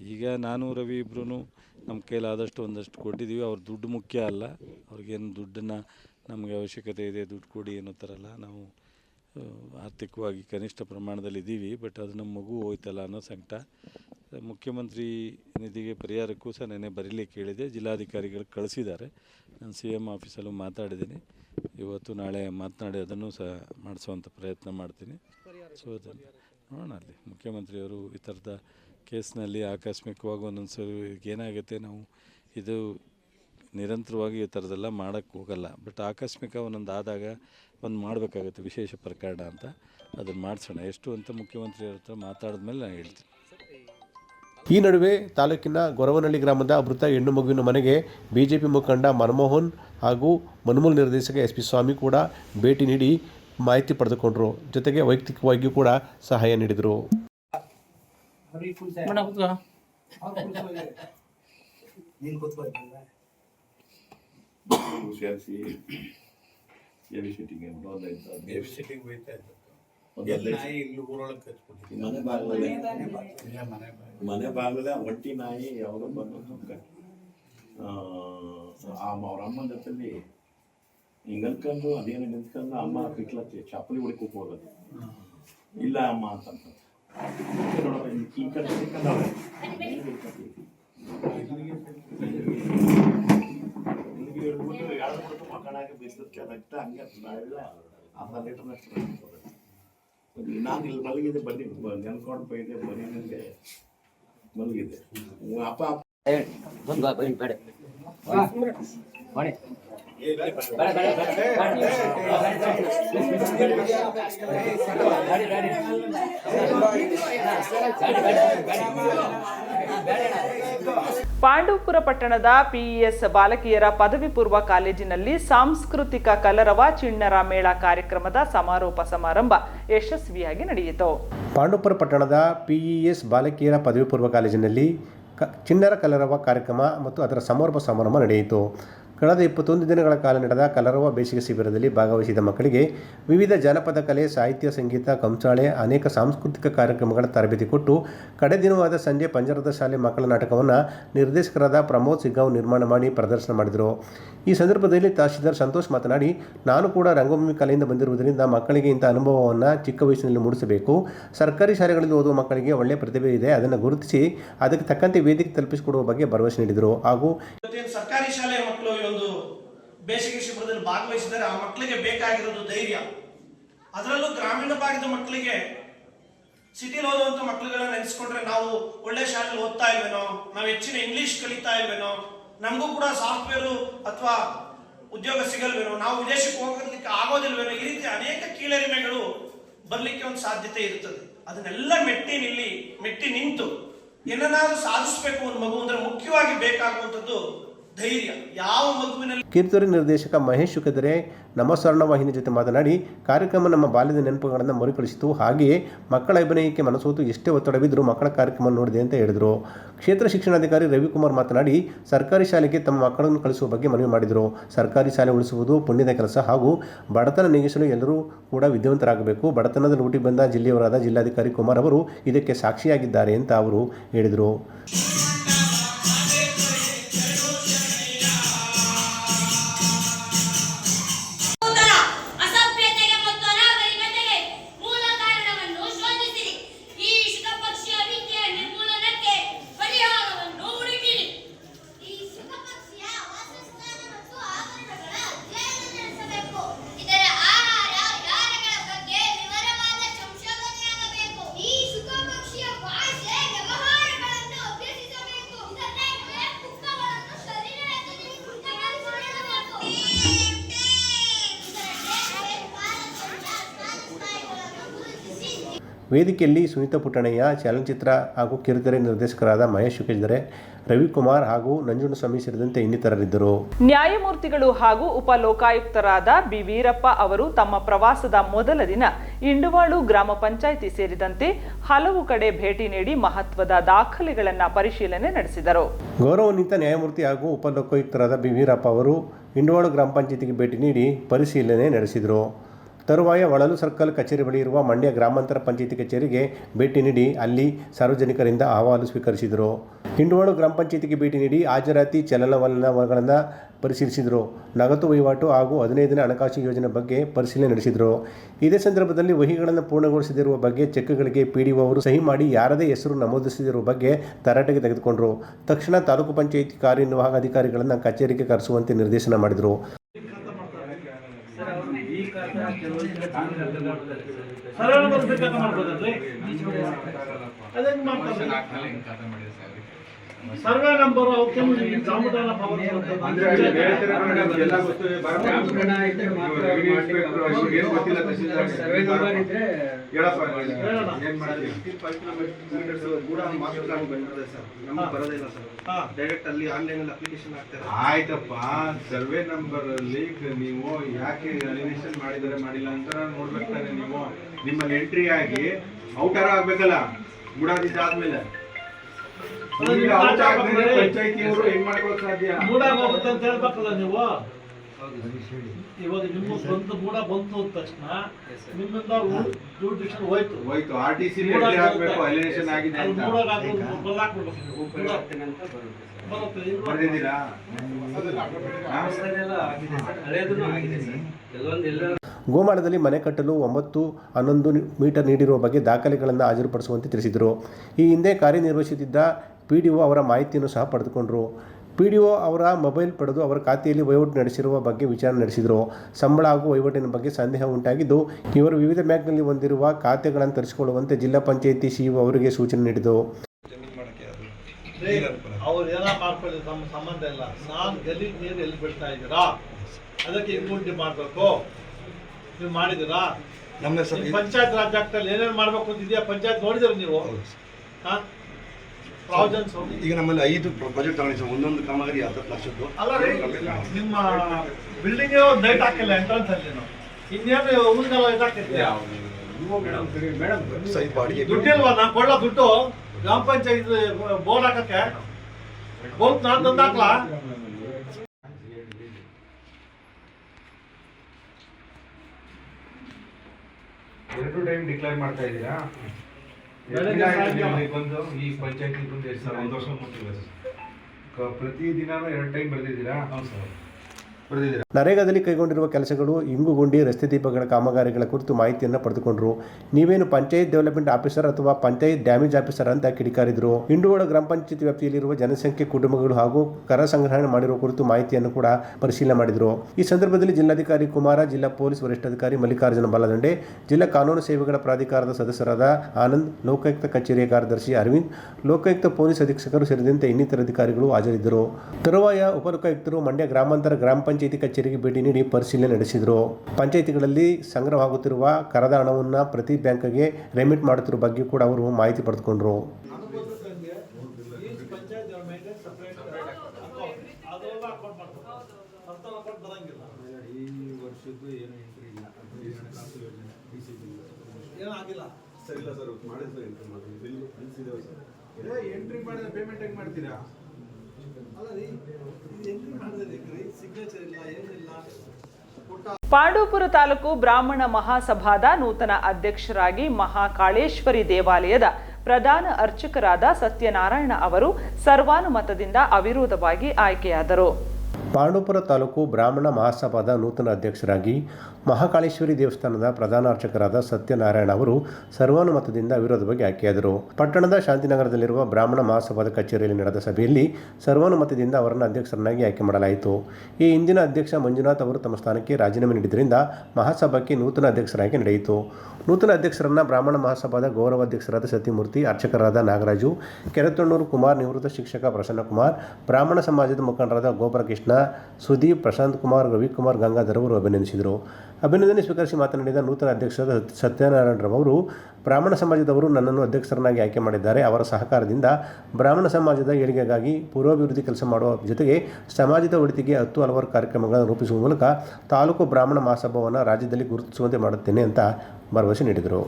ಈಗ ನಾನು, ರವಿ ಇಬ್ಬರೂ ನಮ್ಮ ಕೈಲಾದಷ್ಟು ಒಂದಷ್ಟು ಕೊಟ್ಟಿದ್ದೀವಿ. ಅವ್ರ ದುಡ್ಡು ಮುಖ್ಯ ಅಲ್ಲ. ಅವ್ರಿಗೇನು ದುಡ್ಡನ್ನು ನಮಗೆ ಅವಶ್ಯಕತೆ ಇದೆ, ದುಡ್ಡು ಕೊಡಿ ಅನ್ನೋ ಥರ ಅಲ್ಲ. ನಾವು ಆರ್ಥಿಕವಾಗಿ ಕನಿಷ್ಠ ಪ್ರಮಾಣದಲ್ಲಿ ಇದ್ದೀವಿ ಬಟ್ ಅದು ನಮ್ಮ ಮಗು ಹೋಯ್ತಲ್ಲ ಅನ್ನೋ ಸಂಕಟ. ಮುಖ್ಯಮಂತ್ರಿ ನಿಧಿಗೆ ಪರಿಹಾರಕ್ಕೂ ಸಹ ನೆನೆ ಬರೀಲಿಕ್ಕೆ ಹೇಳಿದೆ. ಜಿಲ್ಲಾಧಿಕಾರಿಗಳು ಕಳಿಸಿದ್ದಾರೆ. ನಾನು ಸಿ ಎಂ ಆಫೀಸಲ್ಲೂ ಮಾತಾಡಿದ್ದೀನಿ. ಇವತ್ತು ನಾಳೆ ಮಾತನಾಡಿ ಅದನ್ನು ಸಹ ಮಾಡಿಸುವಂಥ ಪ್ರಯತ್ನ ಮಾಡ್ತೀನಿ. ಸೊ ಅದನ್ನು ನೋಡೋಣ ಅಲ್ಲಿ. ಮುಖ್ಯಮಂತ್ರಿಯವರು ಈ ಥರದ ಕೇಸ್ನಲ್ಲಿ ಆಕಸ್ಮಿಕವಾಗಿ ಒಂದೊಂದು ಸರಿ ಏನಾಗುತ್ತೆ ನಾವು ಇದು ನಿರಂತರವಾಗಿ ಈ ಥರದ್ದೆಲ್ಲ ಮಾಡೋಕ್ಕೆ ಹೋಗಲ್ಲ. ಬಟ್ ಆಕಸ್ಮಿಕ ಒಂದೊಂದು ಆದಾಗ ಒಂದು ಮಾಡಬೇಕಾಗುತ್ತೆ ವಿಶೇಷ ಪ್ರಕರಣ ಅಂತ. ಅದನ್ನು ಮಾಡಿಸೋಣ. ಎಷ್ಟು ಅಂತ ಮುಖ್ಯಮಂತ್ರಿ ಹತ್ರ ಮಾತಾಡಿದ್ಮೇಲೆ ನಾನು ಹೇಳ್ತೀನಿ. ಈ ನಡುವೆ ತಾಲೂಕಿನ ಗೊರವನಹಳ್ಳಿ ಗ್ರಾಮದ ಮೃತ ಹೆಣ್ಣು ಮಗುವಿನ ಮನೆಗೆ ಬಿಜೆಪಿ ಮುಖಂಡ ಮನಮೋಹನ್ ಹಾಗೂ ಮನುಮೂಲ್ ನಿರ್ದೇಶಕ ಎಸ್ ಪಿ ಸ್ವಾಮಿ ಕೂಡ ಭೇಟಿ ನೀಡಿ ಮಾಹಿತಿ ಪಡೆದುಕೊಂಡರು. ಜೊತೆಗೆ ವೈಯಕ್ತಿಕವಾಗಿಯೂ ಕೂಡ ಸಹಾಯ ನೀಡಿದರು. ಎವಿ ಸಿಟ್ಟಿಂಗ್ ಊರೊಳಗೆ ಸಿಟ್ಟಿಂಗ್ ಮನೆ ಬಾಗಿಲಲ್ಲಿ ಮನೆ ಮನೆ ಒಂಟಿ ನಾಯಿ ಯಾವುದೋ ಬಂದು ಆ ಅವ್ರ ಅಮ್ಮನ ಜೊತೆಲಿ ಹಿಂಗೆ ಅನ್ಕೊಂಡು ಅದೇನು ನಿಂತ್ಕೊಂಡು ಅಮ್ಮ ಕಿಟ್ಲತ್ತಿ ಚಪ್ಪಲಿ ಹೊಡಿಕೋಕ್ ಹೋಗೋದು. ಇಲ್ಲ ಅಮ್ಮ ಅಂತ ನೋಡೋಣ ಈ- ಈ ಕಡೆ ತಿರ್ಕೊಂಡವ್ಳೆ. ಇಲ್ಲಿಗೆ ಹೇಳ್ಬಿಟ್ಟು ಎರಡು ಬಿಟ್ಟು ಮಕ್ಕಳಾಗಿ ಬಿದ್ದಕ್ಕೆ ರಕ್ತ ಹಂಗೆ ನಾವೆಲ್ಲ ಅರ್ಧ ಲೀಟರ್ನಷ್ಟು ರಕ್ತ ಬರುತ್ತೆ. ನಾನು ಇಲ್ಲಿ ಮಲಗಿದೆ ಬನ್ನಿ ಬ- ನೆನ್ಕೊಂಡು ಬೈದೆ ಬನ್ನಿ ನನಗೆ ಮಲಗಿದೆ ಅಪ್ಪ ಅಪ್ಪ ಪಾಂಡವಪುರ ಪಟ್ಟಣದ ಪಿಇಎಸ್ ಬಾಲಕಿಯರ ಪದವಿ ಪೂರ್ವ ಕಾಲೇಜಿನಲ್ಲಿ ಸಾಂಸ್ಕೃತಿಕ ಕಲರವ ಚಿಣ್ಣರ ಮೇಳ ಕಾರ್ಯಕ್ರಮದ ಸಮಾರೋಪ ಸಮಾರಂಭ ಯಶಸ್ವಿಯಾಗಿ ನಡೆಯಿತು. ಪಾಂಡವಪುರ ಪಟ್ಟಣದ ಪಿಇಎಸ್ ಬಾಲಕಿಯರ ಪದವಿ ಪೂರ್ವ ಕಾಲೇಜಿನಲ್ಲಿ ಚಿಣ್ಣರ ಕಲರವ ಕಾರ್ಯಕ್ರಮ ಮತ್ತು ಅದರ ಸಮಾರೋಪ ಸಮಾರಂಭ ನಡೆಯಿತು. ಕಳೆದ ಇಪ್ಪತ್ತೊಂದು ದಿನಗಳ ಕಾಲ ನಡೆದ ಕಲರವ ಬೇಸಿಗೆ ಶಿಬಿರದಲ್ಲಿ ಭಾಗವಹಿಸಿದ ಮಕ್ಕಳಿಗೆ ವಿವಿಧ ಜಾನಪದ ಕಲೆ, ಸಾಹಿತ್ಯ, ಸಂಗೀತ, ಕಂಸಾಳೆ, ಅನೇಕ ಸಾಂಸ್ಕೃತಿಕ ಕಾರ್ಯಕ್ರಮಗಳ ತರಬೇತಿ ಕೊಟ್ಟು ಕಡೆ ದಿನವಾದ ಸಂಜೆ ಪಂಜರದ ಶಾಲೆ ಮಕ್ಕಳ ನಾಟಕವನ್ನು ನಿರ್ದೇಶಕರಾದ ಪ್ರಮೋದ್ ಸಿಗ್ಗಾಂವ್ ನಿರ್ಮಾಣ ಮಾಡಿ ಪ್ರದರ್ಶನ ಮಾಡಿದರು. ಈ ಸಂದರ್ಭದಲ್ಲಿ ತಹಶೀಲ್ದಾರ್ ಸಂತೋಷ್ ಮಾತನಾಡಿ, ನಾನು ಕೂಡ ರಂಗಭೂಮಿ ಕಲೆಯಿಂದ ಬಂದಿರುವುದರಿಂದ ಮಕ್ಕಳಿಗೆ ಇಂಥ ಅನುಭವವನ್ನು ಚಿಕ್ಕ ವಯಸ್ಸಿನಲ್ಲಿ ಮೂಡಿಸಬೇಕು. ಸರ್ಕಾರಿ ಶಾಲೆಗಳಲ್ಲಿ ಓದುವ ಮಕ್ಕಳಿಗೆ ಒಳ್ಳೆಯ ಪ್ರತಿಭೆ ಇದೆ. ಅದನ್ನು ಗುರುತಿಸಿ, ಅದಕ್ಕೆ ತಕ್ಕಂತೆ ವೇದಿಕೆ ತಲುಪಿಸಿಕೊಡುವ ಬಗ್ಗೆ ಭರವಸೆ ನೀಡಿದರು. ಹಾಗೂ ಸರ್ಕಾರಿ ಒಂದು ಬೇಸಿಗೆ ಶಿಬಿರದಲ್ಲಿ ಭಾಗವಹಿಸಿದರೆ ಆ ಮಕ್ಕಳಿಗೆ ಬೇಕಾಗಿರೋದು ಧೈರ್ಯ. ಅದರಲ್ಲೂ ಗ್ರಾಮೀಣ ಭಾಗದ ಮಕ್ಕಳಿಗೆ ಸಿಟಿಲಿ ಓದುವಂತ ಮಕ್ಕಳುಗಳನ್ನ ನೆನೆಸ್ಕೊಂಡ್ರೆ ನಾವು ಒಳ್ಳೆ ಶಾಲೆಯಲ್ಲಿ ಓದ್ತಾ ಇಲ್ವೇನೋ, ನಾವು ಹೆಚ್ಚಿನ ಇಂಗ್ಲಿಷ್ ಕಲಿತಾ ಇಲ್ವೇನೋ, ನಮಗೂ ಕೂಡ ಸಾಫ್ಟ್ವೇರು ಅಥವಾ ಉದ್ಯೋಗ ಸಿಗಲ್ವೇನೋ, ನಾವು ವಿದೇಶಕ್ಕೆ ಹೋಗೋದಕ್ಕೆ ಆಗೋದಿಲ್ವೇನೋ ಈ ರೀತಿ ಅನೇಕ ಕೀಳರಿಮೆಗಳು ಬರಲಿಕ್ಕೆ ಒಂದು ಸಾಧ್ಯತೆ ಇರುತ್ತದೆ. ಅದನ್ನೆಲ್ಲ ಮೆಟ್ಟಿ ನಿಲ್ಲಿ, ಮೆಟ್ಟಿ ನಿಂತು ಏನನ್ನಾದ್ರೂ ಸಾಧಿಸಬೇಕು ಒಂದು ಮಗು ಅಂದ್ರೆ ಮುಖ್ಯವಾಗಿ ಬೇಕಾಗುವಂಥದ್ದು ಧೈರ್ಯ ಯಾವ ಮಗುವಿನಲ್ಲಿ ಕಿರುತೆರೆ ನಿರ್ದೇಶಕ ಮಹೇಶ್ ಶುಕದರೆ ನಮ್ಮ ಸ್ವರ್ಣವಾಹಿನಿ ಜೊತೆ ಮಾತನಾಡಿ, ಕಾರ್ಯಕ್ರಮ ನಮ್ಮ ಬಾಲ್ಯದ ನೆನಪುಗಳನ್ನು ಮರುಕಳಿಸಿತು. ಹಾಗೆಯೇ ಮಕ್ಕಳ ಅಭಿನಯಕ್ಕೆ ಮನಸೋತು ಎಷ್ಟೇ ಒತ್ತಡವಿದ್ದರೂ ಮಕ್ಕಳ ಕಾರ್ಯಕ್ರಮ ನೋಡಿದೆ ಅಂತ ಹೇಳಿದರು. ಕ್ಷೇತ್ರ ಶಿಕ್ಷಣಾಧಿಕಾರಿ ರವಿಕುಮಾರ್ ಮಾತನಾಡಿ, ಸರ್ಕಾರಿ ಶಾಲೆಗೆ ತಮ್ಮ ಮಕ್ಕಳನ್ನು ಕಳಿಸುವ ಬಗ್ಗೆ ಮನವಿ ಮಾಡಿದರು. ಸರ್ಕಾರಿ ಶಾಲೆ ಉಳಿಸುವುದು ಪುಣ್ಯದ ಕೆಲಸ ಹಾಗೂ ಬಡತನ ನೀಗಿಸಲು ಎಲ್ಲರೂ ಕೂಡ ವಿದ್ಯಾವಂತರಾಗಬೇಕು. ಬಡತನದ ಲೂಟಿ ಬಂದ ಜಿಲ್ಲೆಯವರಾದ ಜಿಲ್ಲಾಧಿಕಾರಿ ಕುಮಾರ್ ಅವರು ಇದಕ್ಕೆ ಸಾಕ್ಷಿಯಾಗಿದ್ದಾರೆ ಅಂತ ಅವರು ಹೇಳಿದರು. ವೇದಿಕೆಯಲ್ಲಿ ಸುನೀತಾ ಪುಟ್ಟಣಯ್ಯ ಚಲನಚಿತ್ರ ಹಾಗೂ ಕಿರುತೆರೆ ನಿರ್ದೇಶಕರಾದ ಮಹೇಶ್ ಶುಕೇಶ್ದರೆ ರವಿಕುಮಾರ್ ಹಾಗೂ ನಂಜುಂಡಸ್ವಾಮಿ ಸೇರಿದಂತೆ ಇನ್ನಿತರರಿದ್ದರು. ನ್ಯಾಯಮೂರ್ತಿಗಳು ಹಾಗೂ ಉಪ ಲೋಕಾಯುಕ್ತರಾದ ಬಿ. ವೀರಪ್ಪ ಅವರು ತಮ್ಮ ಪ್ರವಾಸದ ಮೊದಲ ದಿನ ಇಂಡುವಾಳು ಗ್ರಾಮ ಪಂಚಾಯಿತಿ ಸೇರಿದಂತೆ ಹಲವು ಕಡೆ ಭೇಟಿ ನೀಡಿ ಮಹತ್ವದ ದಾಖಲೆಗಳನ್ನು ಪರಿಶೀಲನೆ ನಡೆಸಿದರು. ಗೌರವಾನ್ವಿತ ನ್ಯಾಯಮೂರ್ತಿ ಹಾಗೂ ಉಪಲೋಕಾಯುಕ್ತರಾದ ಬಿ. ವೀರಪ್ಪ ಅವರು ಇಂಡವಾಳು ಗ್ರಾಮ ಪಂಚಾಯಿತಿಗೆ ಭೇಟಿ ನೀಡಿ ಪರಿಶೀಲನೆ ನಡೆಸಿದರು. ತರುವಾಯ ಒಳಲು ಸರ್ಕಲ್ ಕಚೇರಿ ಬಳಿ ಇರುವ ಮಂಡ್ಯ ಗ್ರಾಮಾಂತರ ಪಂಚಾಯಿತಿ ಕಚೇರಿಗೆ ಭೇಟಿ ನೀಡಿ ಅಲ್ಲಿ ಸಾರ್ವಜನಿಕರಿಂದ ಅಹವಾಲು ಸ್ವೀಕರಿಸಿದರು. ಹಿಂಡವಾಳು ಗ್ರಾಮ ಪಂಚಾಯಿತಿಗೆ ಭೇಟಿ ನೀಡಿ ಹಾಜರಾತಿ ಚಲನವಲನಗಳನ್ನು ಪರಿಶೀಲಿಸಿದರು. ನಗದು ವಹಿವಾಟು ಹಾಗೂ ಹದಿನೈದನೇ ಹಣಕಾಸು ಯೋಜನೆ ಬಗ್ಗೆ ಪರಿಶೀಲನೆ ನಡೆಸಿದರು. ಇದೇ ಸಂದರ್ಭದಲ್ಲಿ ವಹಿಗಳನ್ನು ಪೂರ್ಣಗೊಳಿಸದಿರುವ ಬಗ್ಗೆ ಚೆಕ್ಗಳಿಗೆ ಪಿ ಡಿ ಅವರು ಸಹಿ ಮಾಡಿ ಯಾರದೇ ಹೆಸರು ನಮೂದಿಸದಿರುವ ಬಗ್ಗೆ ತರಾಟೆಗೆ ತೆಗೆದುಕೊಂಡರು. ತಕ್ಷಣ ತಾಲೂಕು ಪಂಚಾಯಿತಿ ಕಾರ್ಯನಿರ್ವಾಹಕ ಅಧಿಕಾರಿಗಳನ್ನು ಕಚೇರಿಗೆ ಕರೆಸುವಂತೆ ನಿರ್ದೇಶನ ಮಾಡಿದರು. ಸರಳ ಬರ್ಬೇಕಾಗ ಮಾಡ್ಬೋದಲ್ರಿ? ಅದೇನ್ ಮಾಡ್ತಾರೆ ಸರ್ವೆ ನಂಬರ್ ಅವಕ್ಕೆ ಡೈರೆಕ್ಟ್ ಅಲ್ಲಿ ಆನ್ಲೈನ್ ಅಲ್ಲಿ ಅಪ್ಲಿಕೇಶನ್ ಹಾಕ್ತಾರೆ. ಆಯ್ತಪ್ಪ ಸರ್ವೆ ನಂಬರ್ ಅಲ್ಲಿ ನೀವು ಯಾಕೆ ಅಲಿನೇಷನ್ ಮಾಡಿದರೆ ಮಾಡಿಲ್ಲ ಅಂತ ನೋಡ್ಬೇಕು ತಾನೆ ನೀವು. ನಿಮ್ಮಲ್ಲಿ ಎಂಟ್ರಿ ಆಗಿ ಔಟರ್ ಆಗ್ಬೇಕಲ್ಲ ಮೂಡಾದಿದ್ದ ಹೋಗುತ್ತೆ ಅಂತ ಹೇಳ್ಬೇಕಲ್ಲ ನೀವು. ಇವಾಗ ನಿಮ್ಮ ಮೂಡ ಬಂತು ಅಂದ ತಕ್ಷಣ ನಿಮ್ಮಿಂದ ಜೂಡಿಷನ್ ಹೋಯ್ತು. ಹೋಯ್ತು. ಆರ್ ಟಿ ಸಿ ಎಂಟ್ರಿ ಹಾಕ್ಬೇಕು? ಅಲಿನೇಷನ್ ಆಗಿದೆ ಅಂತ. ಮೂಡಾಗ ಹಾಕ್ಬಿಟ್ಟು ಬಲ್ಲ ಹಾಕ್ಬಿಡ್ಬೇಕು ನೀವು. ಬರುತ್ತೆ ಇದು ಬರ್ದಿದ್ದೀರಾ? ಗೋಮಾಳದಲ್ಲಿ ಮನೆ ಕಟ್ಟಲು ಒಂಬತ್ತು ಹನ್ನೊಂದು ಮೀಟರ್ ನೀಡಿರುವ ಬಗ್ಗೆ ದಾಖಲೆಗಳನ್ನು ಹಾಜರುಪಡಿಸುವಂತೆ ತಿಳಿಸಿದರು. ಈ ಹಿಂದೆ ಕಾರ್ಯನಿರ್ವಹಿಸುತ್ತಿದ್ದ ಪಿ ಡಿ ಒ ಅವರ ಮಾಹಿತಿಯನ್ನು ಸಹ ಪಡೆದುಕೊಂಡರು. ಪಿ ಡಿ ಒ ಅವರ ಮೊಬೈಲ್ ಪಡೆದು ಅವರ ಖಾತೆಯಲ್ಲಿ ವಹಿವಾಟು ನಡೆಸಿರುವ ಬಗ್ಗೆ ವಿಚಾರಣೆ ನಡೆಸಿದರು. ಸಂಬಳ ಹಾಗೂ ವಹಿವಾಟಿನ ಬಗ್ಗೆ ಸಂದೇಹ ಉಂಟಾಗಿದ್ದು ಇವರು ವಿವಿಧ ಬ್ಯಾಂಕ್ನಲ್ಲಿ ಹೊಂದಿರುವ ಖಾತೆಗಳನ್ನು ತರಿಸಿಕೊಳ್ಳುವಂತೆ ಜಿಲ್ಲಾ ಪಂಚಾಯಿತಿ ಸಿಇಒ ಅವರಿಗೆ ಸೂಚನೆ ನೀಡಿದರು ಅವ್ರು ಏನೋ ಮಾಡ್ಕೊಳ್ಳಿ ನಮ್ಮ ಸಂಬಂಧ ಇಲ್ಲ. ನಾನು ಗಲಿ ನೀರು ಎಲ್ಲಿ ಬಿಡ್ತಾ ಇದ್ದೀರಾ? ಅದಕ್ಕೆ ಮಾಡಬೇಕು. ನೀವು ಮಾಡಿದಿರಾ ನಮ್ಮ ಪಂಚಾಯತ್ ರಾಜ್ ಏನೇನು ಮಾಡ್ಬೇಕು ಅಂತ ಇದೆಯಾ ಪಂಚಾಯತ್ ನೋಡಿದಿರ ನೀವು? ಹಾ? ಈಗ ನಮ್ಮಲ್ಲಿ ಐದು ಬಜೆಟ್ ತಗೊಂಡಿದ್ದೀವಿ ಒಂದೊಂದು ಕಾಮಗಾರಿ ಹತ್ತು ಲಕ್ಷದ್ದು. ಅಲ್ಲ ರೀ ನಿಮ್ಮ ಬಿಲ್ಡಿಂಗ್ ಲೈಟ್ ಹಾಕಿಲ್ಲ ಎಂಟ್ರೆನ್ಸ್ ಅಲ್ಲಿ ಇನ್ನೇನು ಊರಿಗೆಲ್ಲ ಲೈಟ್ ಹಾಕಿರ್ತೀಯ ಸೈಟ್ ಬಾಡಿಗೆ ದುಡ್ಡಿಲ್ವಾ? ನಾನು ಕೊಳ್ಳ ದುಡ್ಡು ಗ್ರಾಮ ಪಂಚಾಯತ್ ಬೋರ್ಡ್ ಹಾಕಕ್ಕೆ. ಬೋರ್ಡ್ ನಾನು ತಂದು ಹಾಕ್ಲಾ? ಎರಡು ಟೈಮ್ ಡಿಕ್ಲೇರ್ ಮಾಡ್ತಾ ಇದ್ದೀರಾ. ಬಂದು ಈ ಪಂಚಾಯತಿ ಬಂದು ಎಷ್ಟು ಸರ್. ಒಂದು ವರ್ಷ ಮುಟ್ಟಿಲ್ಲ ಸರ್ ಪ್ರತಿ ದಿನಾನು ಎರಡು ಟೈಮ್ ಬರೆದಿದ್ದೀರಾ? ಹೌದು ಸರ್. ಬರ್ದಿದ್ದೀರಾ? ನರೇಗಾದಲ್ಲಿ ಕೈಗೊಂಡಿರುವ ಕೆಲಸಗಳು ಇಂಗುಗುಂಡಿ ರಸ್ತೆ ದೀಪಗಳ ಕಾಮಗಾರಿಗಳ ಕುರಿತು ಮಾಹಿತಿಯನ್ನು ಪಡೆದುಕೊಂಡರು. ನೀವೇನು ಪಂಚಾಯತ್ ಡೆವಲಪ್ಮೆಂಟ್ ಆಫೀಸರ್ ಅಥವಾ ಪಂಚಾಯತ್ ಡ್ಯಾಮೇಜ್ ಆಫೀಸರ್ ಅಂತ ಕಿಡಿಕಾರಿದ್ರು? ಇಂಡುಗೋಳ ಗ್ರಾಮ ಪಂಚಾಯತ್ ವ್ಯಾಪ್ತಿಯಲ್ಲಿರುವ ಜನಸಂಖ್ಯೆ, ಕುಟುಂಬಗಳು ಹಾಗೂ ಕರ ಸಂಗ್ರಹಣೆ ಮಾಡಿರುವ ಕುರಿತು ಮಾಹಿತಿಯನ್ನು ಕೂಡ ಪರಿಶೀಲನೆ ಮಾಡಿದರು. ಈ ಸಂದರ್ಭದಲ್ಲಿ ಜಿಲ್ಲಾಧಿಕಾರಿ ಕುಮಾರ, ಜಿಲ್ಲಾ ಪೊಲೀಸ್ ವರಿಷ್ಠಾಧಿಕಾರಿ ಮಲ್ಲಿಕಾರ್ಜುನ ಬಲದಂಡೆ, ಜಿಲ್ಲಾ ಕಾನೂನು ಸೇವೆಗಳ ಪ್ರಾಧಿಕಾರದ ಸದಸ್ಯರಾದ ಆನಂದ್, ಲೋಕಾಯುಕ್ತ ಕಚೇರಿಯ ಕಾರ್ಯದರ್ಶಿ ಅರವಿಂದ್, ಲೋಕಾಯುಕ್ತ ಪೊಲೀಸ್ ಅಧೀಕ್ಷಕರು ಸೇರಿದಂತೆ ಇನ್ನಿತರ ಅಧಿಕಾರಿಗಳು ಹಾಜರಿದ್ದರು. ತರುವಾಯ ಉಪಲೋಕಾಯುಕ್ತರು ಮಂಡ್ಯ ಗ್ರಾಮಾಂತರ ಗ್ರಾಮ ಪಂಚಾಯತಿ ಕಚೇರಿಗೆ ಭೇಟಿ ನೀಡಿ ಪರಿಶೀಲನೆ ನಡೆಸಿದರು. ಪಂಚಾಯಿತಿಗಳಲ್ಲಿ ಸಂಗ್ರಹವಾಗುತ್ತಿರುವ ಕರದ ಹಣವನ್ನು ಪ್ರತಿ ಬ್ಯಾಂಕ್ಗೆ ರೆಮಿಟ್ ಮಾಡುತ್ತಿರುವ ಬಗ್ಗೆ ಕೂಡ ಅವರು ಮಾಹಿತಿ ಪಡೆದುಕೊಂಡರು. ಸರ್ ಇಲ್ಲ ಸರ್ ಮಾಡಿದ್ರೆ. ಎಂಟ್ರಿ ಮಾಡಿದ್ರೆ ಪೇಮೆಂಟ್ ಹೆಂಗೆ ಮಾಡ್ತೀರಾ? ಪಾಂಡವಪುರ ತಾಲೂಕು ಬ್ರಾಹ್ಮಣ ಮಹಾಸಭಾದ ನೂತನ ಅಧ್ಯಕ್ಷರಾಗಿ ಮಹಾಕಾಳೇಶ್ವರಿ ದೇವಾಲಯದ ಪ್ರಧಾನ ಅರ್ಚಕರಾದ ಸತ್ಯನಾರಾಯಣ ಅವರು ಸರ್ವಾನುಮತದಿಂದ ಅವಿರೋಧವಾಗಿ ಆಯ್ಕೆಯಾದರು. ಪಾಂಡವಪುರ ತಾಲೂಕು ಬ್ರಾಹ್ಮಣ ಮಹಾಸಭಾದ ನೂತನ ಅಧ್ಯಕ್ಷರಾಗಿ ಮಹಾಕಾಳೇಶ್ವರಿ ದೇವಸ್ಥಾನದ ಪ್ರಧಾನ ಅರ್ಚಕರಾದ ಸತ್ಯನಾರಾಯಣ ಅವರು ಸರ್ವಾನುಮತದಿಂದ ವಿರೋಧವಾಗಿ ಆಯ್ಕೆಯಾದರು. ಪಟ್ಟಣದ ಶಾಂತಿನಗರದಲ್ಲಿರುವ ಬ್ರಾಹ್ಮಣ ಮಹಾಸಭಾದ ಕಚೇರಿಯಲ್ಲಿ ನಡೆದ ಸಭೆಯಲ್ಲಿ ಸರ್ವಾನುಮತದಿಂದ ಅವರನ್ನು ಅಧ್ಯಕ್ಷರನ್ನಾಗಿ ಆಯ್ಕೆ ಮಾಡಲಾಯಿತು. ಈ ಹಿಂದಿನ ಅಧ್ಯಕ್ಷ ಮಂಜುನಾಥ್ ಅವರು ತಮ್ಮ ಸ್ಥಾನಕ್ಕೆ ರಾಜೀನಾಮೆ ನೀಡಿದ್ದರಿಂದ ಮಹಾಸಭಾಕ್ಕೆ ನೂತನ ಅಧ್ಯಕ್ಷರಾಗಿ ನಡೆಯಿತು. ನೂತನ ಅಧ್ಯಕ್ಷರನ್ನ ಬ್ರಾಹ್ಮಣ ಮಹಾಸಭಾದ ಗೌರವಾಧ್ಯಕ್ಷರಾದ ಸತ್ಯಮೂರ್ತಿ ಅರ್ಚಕರಾದ ನಾಗರಾಜು, ಕೆರೆತೊಣ್ಣೂರು ಕುಮಾರ್ ನಿವೃತ್ತ ಶಿಕ್ಷಕ ಪ್ರಸನ್ನಕುಮಾರ್, ಬ್ರಾಹ್ಮಣ ಸಮಾಜದ ಮುಖಂಡರಾದ ಗೋಪಾಲಕೃಷ್ಣ ಸುದೀಪ್, ಪ್ರಶಾಂತ್ ಕುಮಾರ್ ರವಿಕುಮಾರ್ ಗಂಗಾಧರ್ ಅವರು ಅಭಿನಂದಿಸಿದರು. ಅಭಿನಂದನೆ ಸ್ವೀಕರಿಸಿ ಮಾತನಾಡಿದ ನೂತನ ಅಧ್ಯಕ್ಷರಾದ ಸತ್ಯನಾರಾಯಣರವರು ಬ್ರಾಹ್ಮಣ ಸಮಾಜದವರು ನನ್ನನ್ನು ಅಧ್ಯಕ್ಷರನ್ನಾಗಿ ಆಯ್ಕೆ ಮಾಡಿದ್ದಾರೆ. ಅವರ ಸಹಕಾರದಿಂದ ಬ್ರಾಹ್ಮಣ ಸಮಾಜದ ಏಳಿಗೆಗಾಗಿ ಪೂರ್ವಾಭಿವೃದ್ಧಿ ಕೆಲಸ ಮಾಡುವ ಜೊತೆಗೆ ಸಮಾಜದ ಒಳಿತಿಗೆ ಹತ್ತು ಹಲವಾರು ಕಾರ್ಯಕ್ರಮಗಳನ್ನು ರೂಪಿಸುವ ಮೂಲಕ ತಾಲೂಕು ಬ್ರಾಹ್ಮಣ ಮಹಾಸಭಾವನ್ನು ರಾಜ್ಯದಲ್ಲಿ ಗುರುತಿಸುವಂತೆ ಮಾಡುತ್ತೇನೆ ಅಂತ ಭರವಸೆ ನೀಡಿದರು.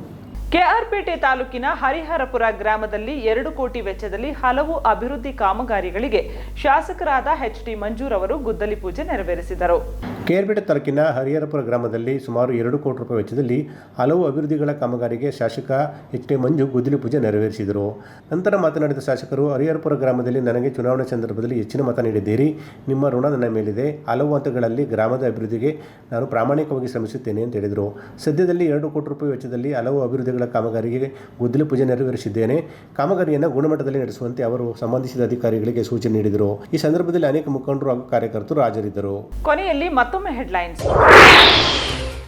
ಕೆಆರ್ಪೇಟೆ ತಾಲೂಕಿನ ಹರಿಹರಪುರ ಗ್ರಾಮದಲ್ಲಿ ಎರಡು ಕೋಟಿ ವೆಚ್ಚದಲ್ಲಿ ಹಲವು ಅಭಿವೃದ್ಧಿ ಕಾಮಗಾರಿಗಳಿಗೆ ಶಾಸಕರಾದ ಎಚ್ ಟಿ ಮಂಜೂರ್ ಅವರು ಗುದ್ದಲಿ ಪೂಜೆ ನೆರವೇರಿಸಿದರು. ಕೆಆರ್ಪೇಟೆ ತಾಲೂಕಿನ ಹರಿಹರಪುರ ಗ್ರಾಮದಲ್ಲಿ ಸುಮಾರು ಎರಡು ಕೋಟಿ ರೂಪಾಯಿ ವೆಚ್ಚದಲ್ಲಿ ಹಲವು ಅಭಿವೃದ್ಧಿಗಳ ಕಾಮಗಾರಿಗೆ ಶಾಸಕ ಎಚ್ ಮಂಜು ಗುದ್ದಲಿ ಪೂಜೆ ನೆರವೇರಿಸಿದರು. ನಂತರ ಮಾತನಾಡಿದ ಶಾಸಕರು, ಹರಿಹರಪುರ ಗ್ರಾಮದಲ್ಲಿ ನನಗೆ ಚುನಾವಣೆ ಸಂದರ್ಭದಲ್ಲಿ ಹೆಚ್ಚಿನ ಮತ ನೀಡಿದ್ದೀರಿ. ನಿಮ್ಮ ಋಣ ನನ್ನ ಮೇಲಿದೆ. ಹಲವು ಹಂತಗಳಲ್ಲಿ ಗ್ರಾಮದ ಅಭಿವೃದ್ಧಿಗೆ ನಾನು ಪ್ರಾಮಾಣಿಕವಾಗಿ ಶ್ರಮಿಸುತ್ತೇನೆ ಅಂತ ಹೇಳಿದರು. ಸದ್ಯದಲ್ಲಿ ಎರಡು ಕೋಟಿ ರೂಪಾಯಿ ವೆಚ್ಚದಲ್ಲಿ ಹಲವು ಅಭಿವೃದ್ಧಿಗಳ ಕಾಮಗಾರಿಗೆ ಗುದ್ದಲಿ ಪೂಜೆ ನೆರವೇರಿಸಿದ್ದೇನೆ. ಕಾಮಗಾರಿಯನ್ನು ಗುಣಮಟ್ಟದಲ್ಲಿ ನಡೆಸುವಂತೆ ಅವರು ಸಂಬಂಧಿಸಿದ ಅಧಿಕಾರಿಗಳಿಗೆ ಸೂಚನೆ ನೀಡಿದರು. ಈ ಸಂದರ್ಭದಲ್ಲಿ ಅನೇಕ ಮುಖಂಡರು ಹಾಗೂ ಕಾರ್ಯಕರ್ತರು ಹಾಜರಿದ್ದರು. ಕೊನೆಯಲ್ಲಿ ಮತ್ತೊಮ್ಮೆ ಹೆಡ್ಲೈನ್ಸ್.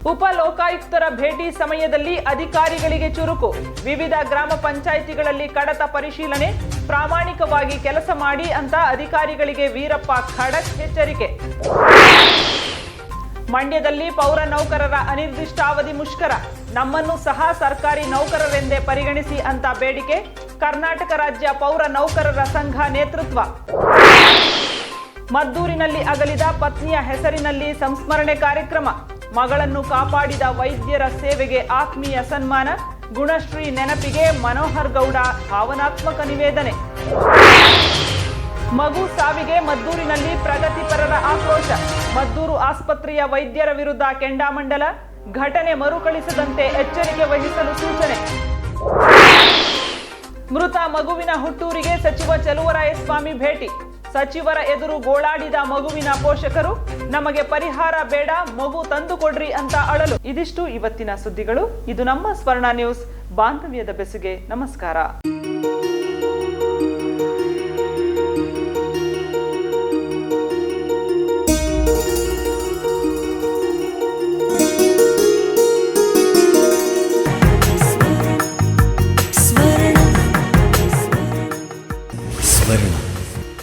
ಉಪ ಲೋಕಾಯುಕ್ತರ ಭೇಟಿ ಸಮಯದಲ್ಲಿ ಅಧಿಕಾರಿಗಳಿಗೆ ಚುರುಕು. ವಿವಿಧ ಗ್ರಾಮ ಪಂಚಾಯಿತಿಗಳಲ್ಲಿ ಕಡತ ಪರಿಶೀಲನೆ, ಪ್ರಾಮಾಣಿಕವಾಗಿ ಕೆಲಸ ಮಾಡಿ ಅಂತ ಅಧಿಕಾರಿಗಳಿಗೆ ವೀರಪ್ಪ ಖಡಕ್ ಎಚ್ಚರಿಕೆ. ಮಂಡ್ಯದಲ್ಲಿ ಪೌರ ನೌಕರರ ಅನಿರ್ದಿಷ್ಟಾವಧಿ ಮುಷ್ಕರ. ನಮ್ಮನ್ನು ಸಹ ಸರ್ಕಾರಿ ನೌಕರರೆಂದೇ ಪರಿಗಣಿಸಿ ಅಂತ ಬೇಡಿಕೆ. ಕರ್ನಾಟಕ ರಾಜ್ಯ ಪೌರ ನೌಕರರ ಸಂಘ ನೇತೃತ್ವ. ಮದ್ದೂರಿನಲ್ಲಿ ಅಗಲಿದ ಪತ್ನಿಯ ಹೆಸರಿನಲ್ಲಿ ಸಂಸ್ಮರಣೆ ಕಾರ್ಯಕ್ರಮ. ಮಗಳನ್ನು ಕಾಪಾಡಿದ ವೈದ್ಯರ ಸೇವೆಗೆ ಆತ್ಮೀಯ ಸನ್ಮಾನ. ಗುಣಶ್ರೀ ನೆನಪಿಗೆ ಮನೋಹರ್ ಗೌಡ ಭಾವನಾತ್ಮಕ ನಿವೇದನೆ. ಮಗು ಸಾವಿಗೆ ಮದ್ದೂರಿನಲ್ಲಿ ಪ್ರಗತಿಪರರ ಆಕ್ರೋಶ. ಮದ್ದೂರು ಆಸ್ಪತ್ರೆಯ ವೈದ್ಯರ ವಿರುದ್ಧ ಕೆಂಡಾಮಂಡಲ. ಘಟನೆ ಮರುಕಳಿಸದಂತೆ ಎಚ್ಚರಿಕೆ ವಹಿಸಲು ಸೂಚನೆ. ಮೃತ ಮಗುವಿನ ಹುಟ್ಟೂರಿಗೆ ಸಚಿವ ಚಲುವರಾಯಸ್ವಾಮಿ ಭೇಟಿ. ಸಚಿವರ ಎದುರು ಗೋಳಾಡಿದ ಮಗುವಿನ ಪೋಷಕರು, ನಮಗೆ ಪರಿಹಾರ ಬೇಡ, ಮಗು ತಂದುಕೊಡ್ರಿ ಅಂತ ಅಳಲು. ಇದಿಷ್ಟು ಇವತ್ತಿನ ಸುದ್ದಿಗಳು. ಇದು ನಮ್ಮ ಸ್ವರ್ಣ ನ್ಯೂಸ್, ಬಾಂಧವ್ಯದ ಬೆಸುಗೆ. ನಮಸ್ಕಾರ.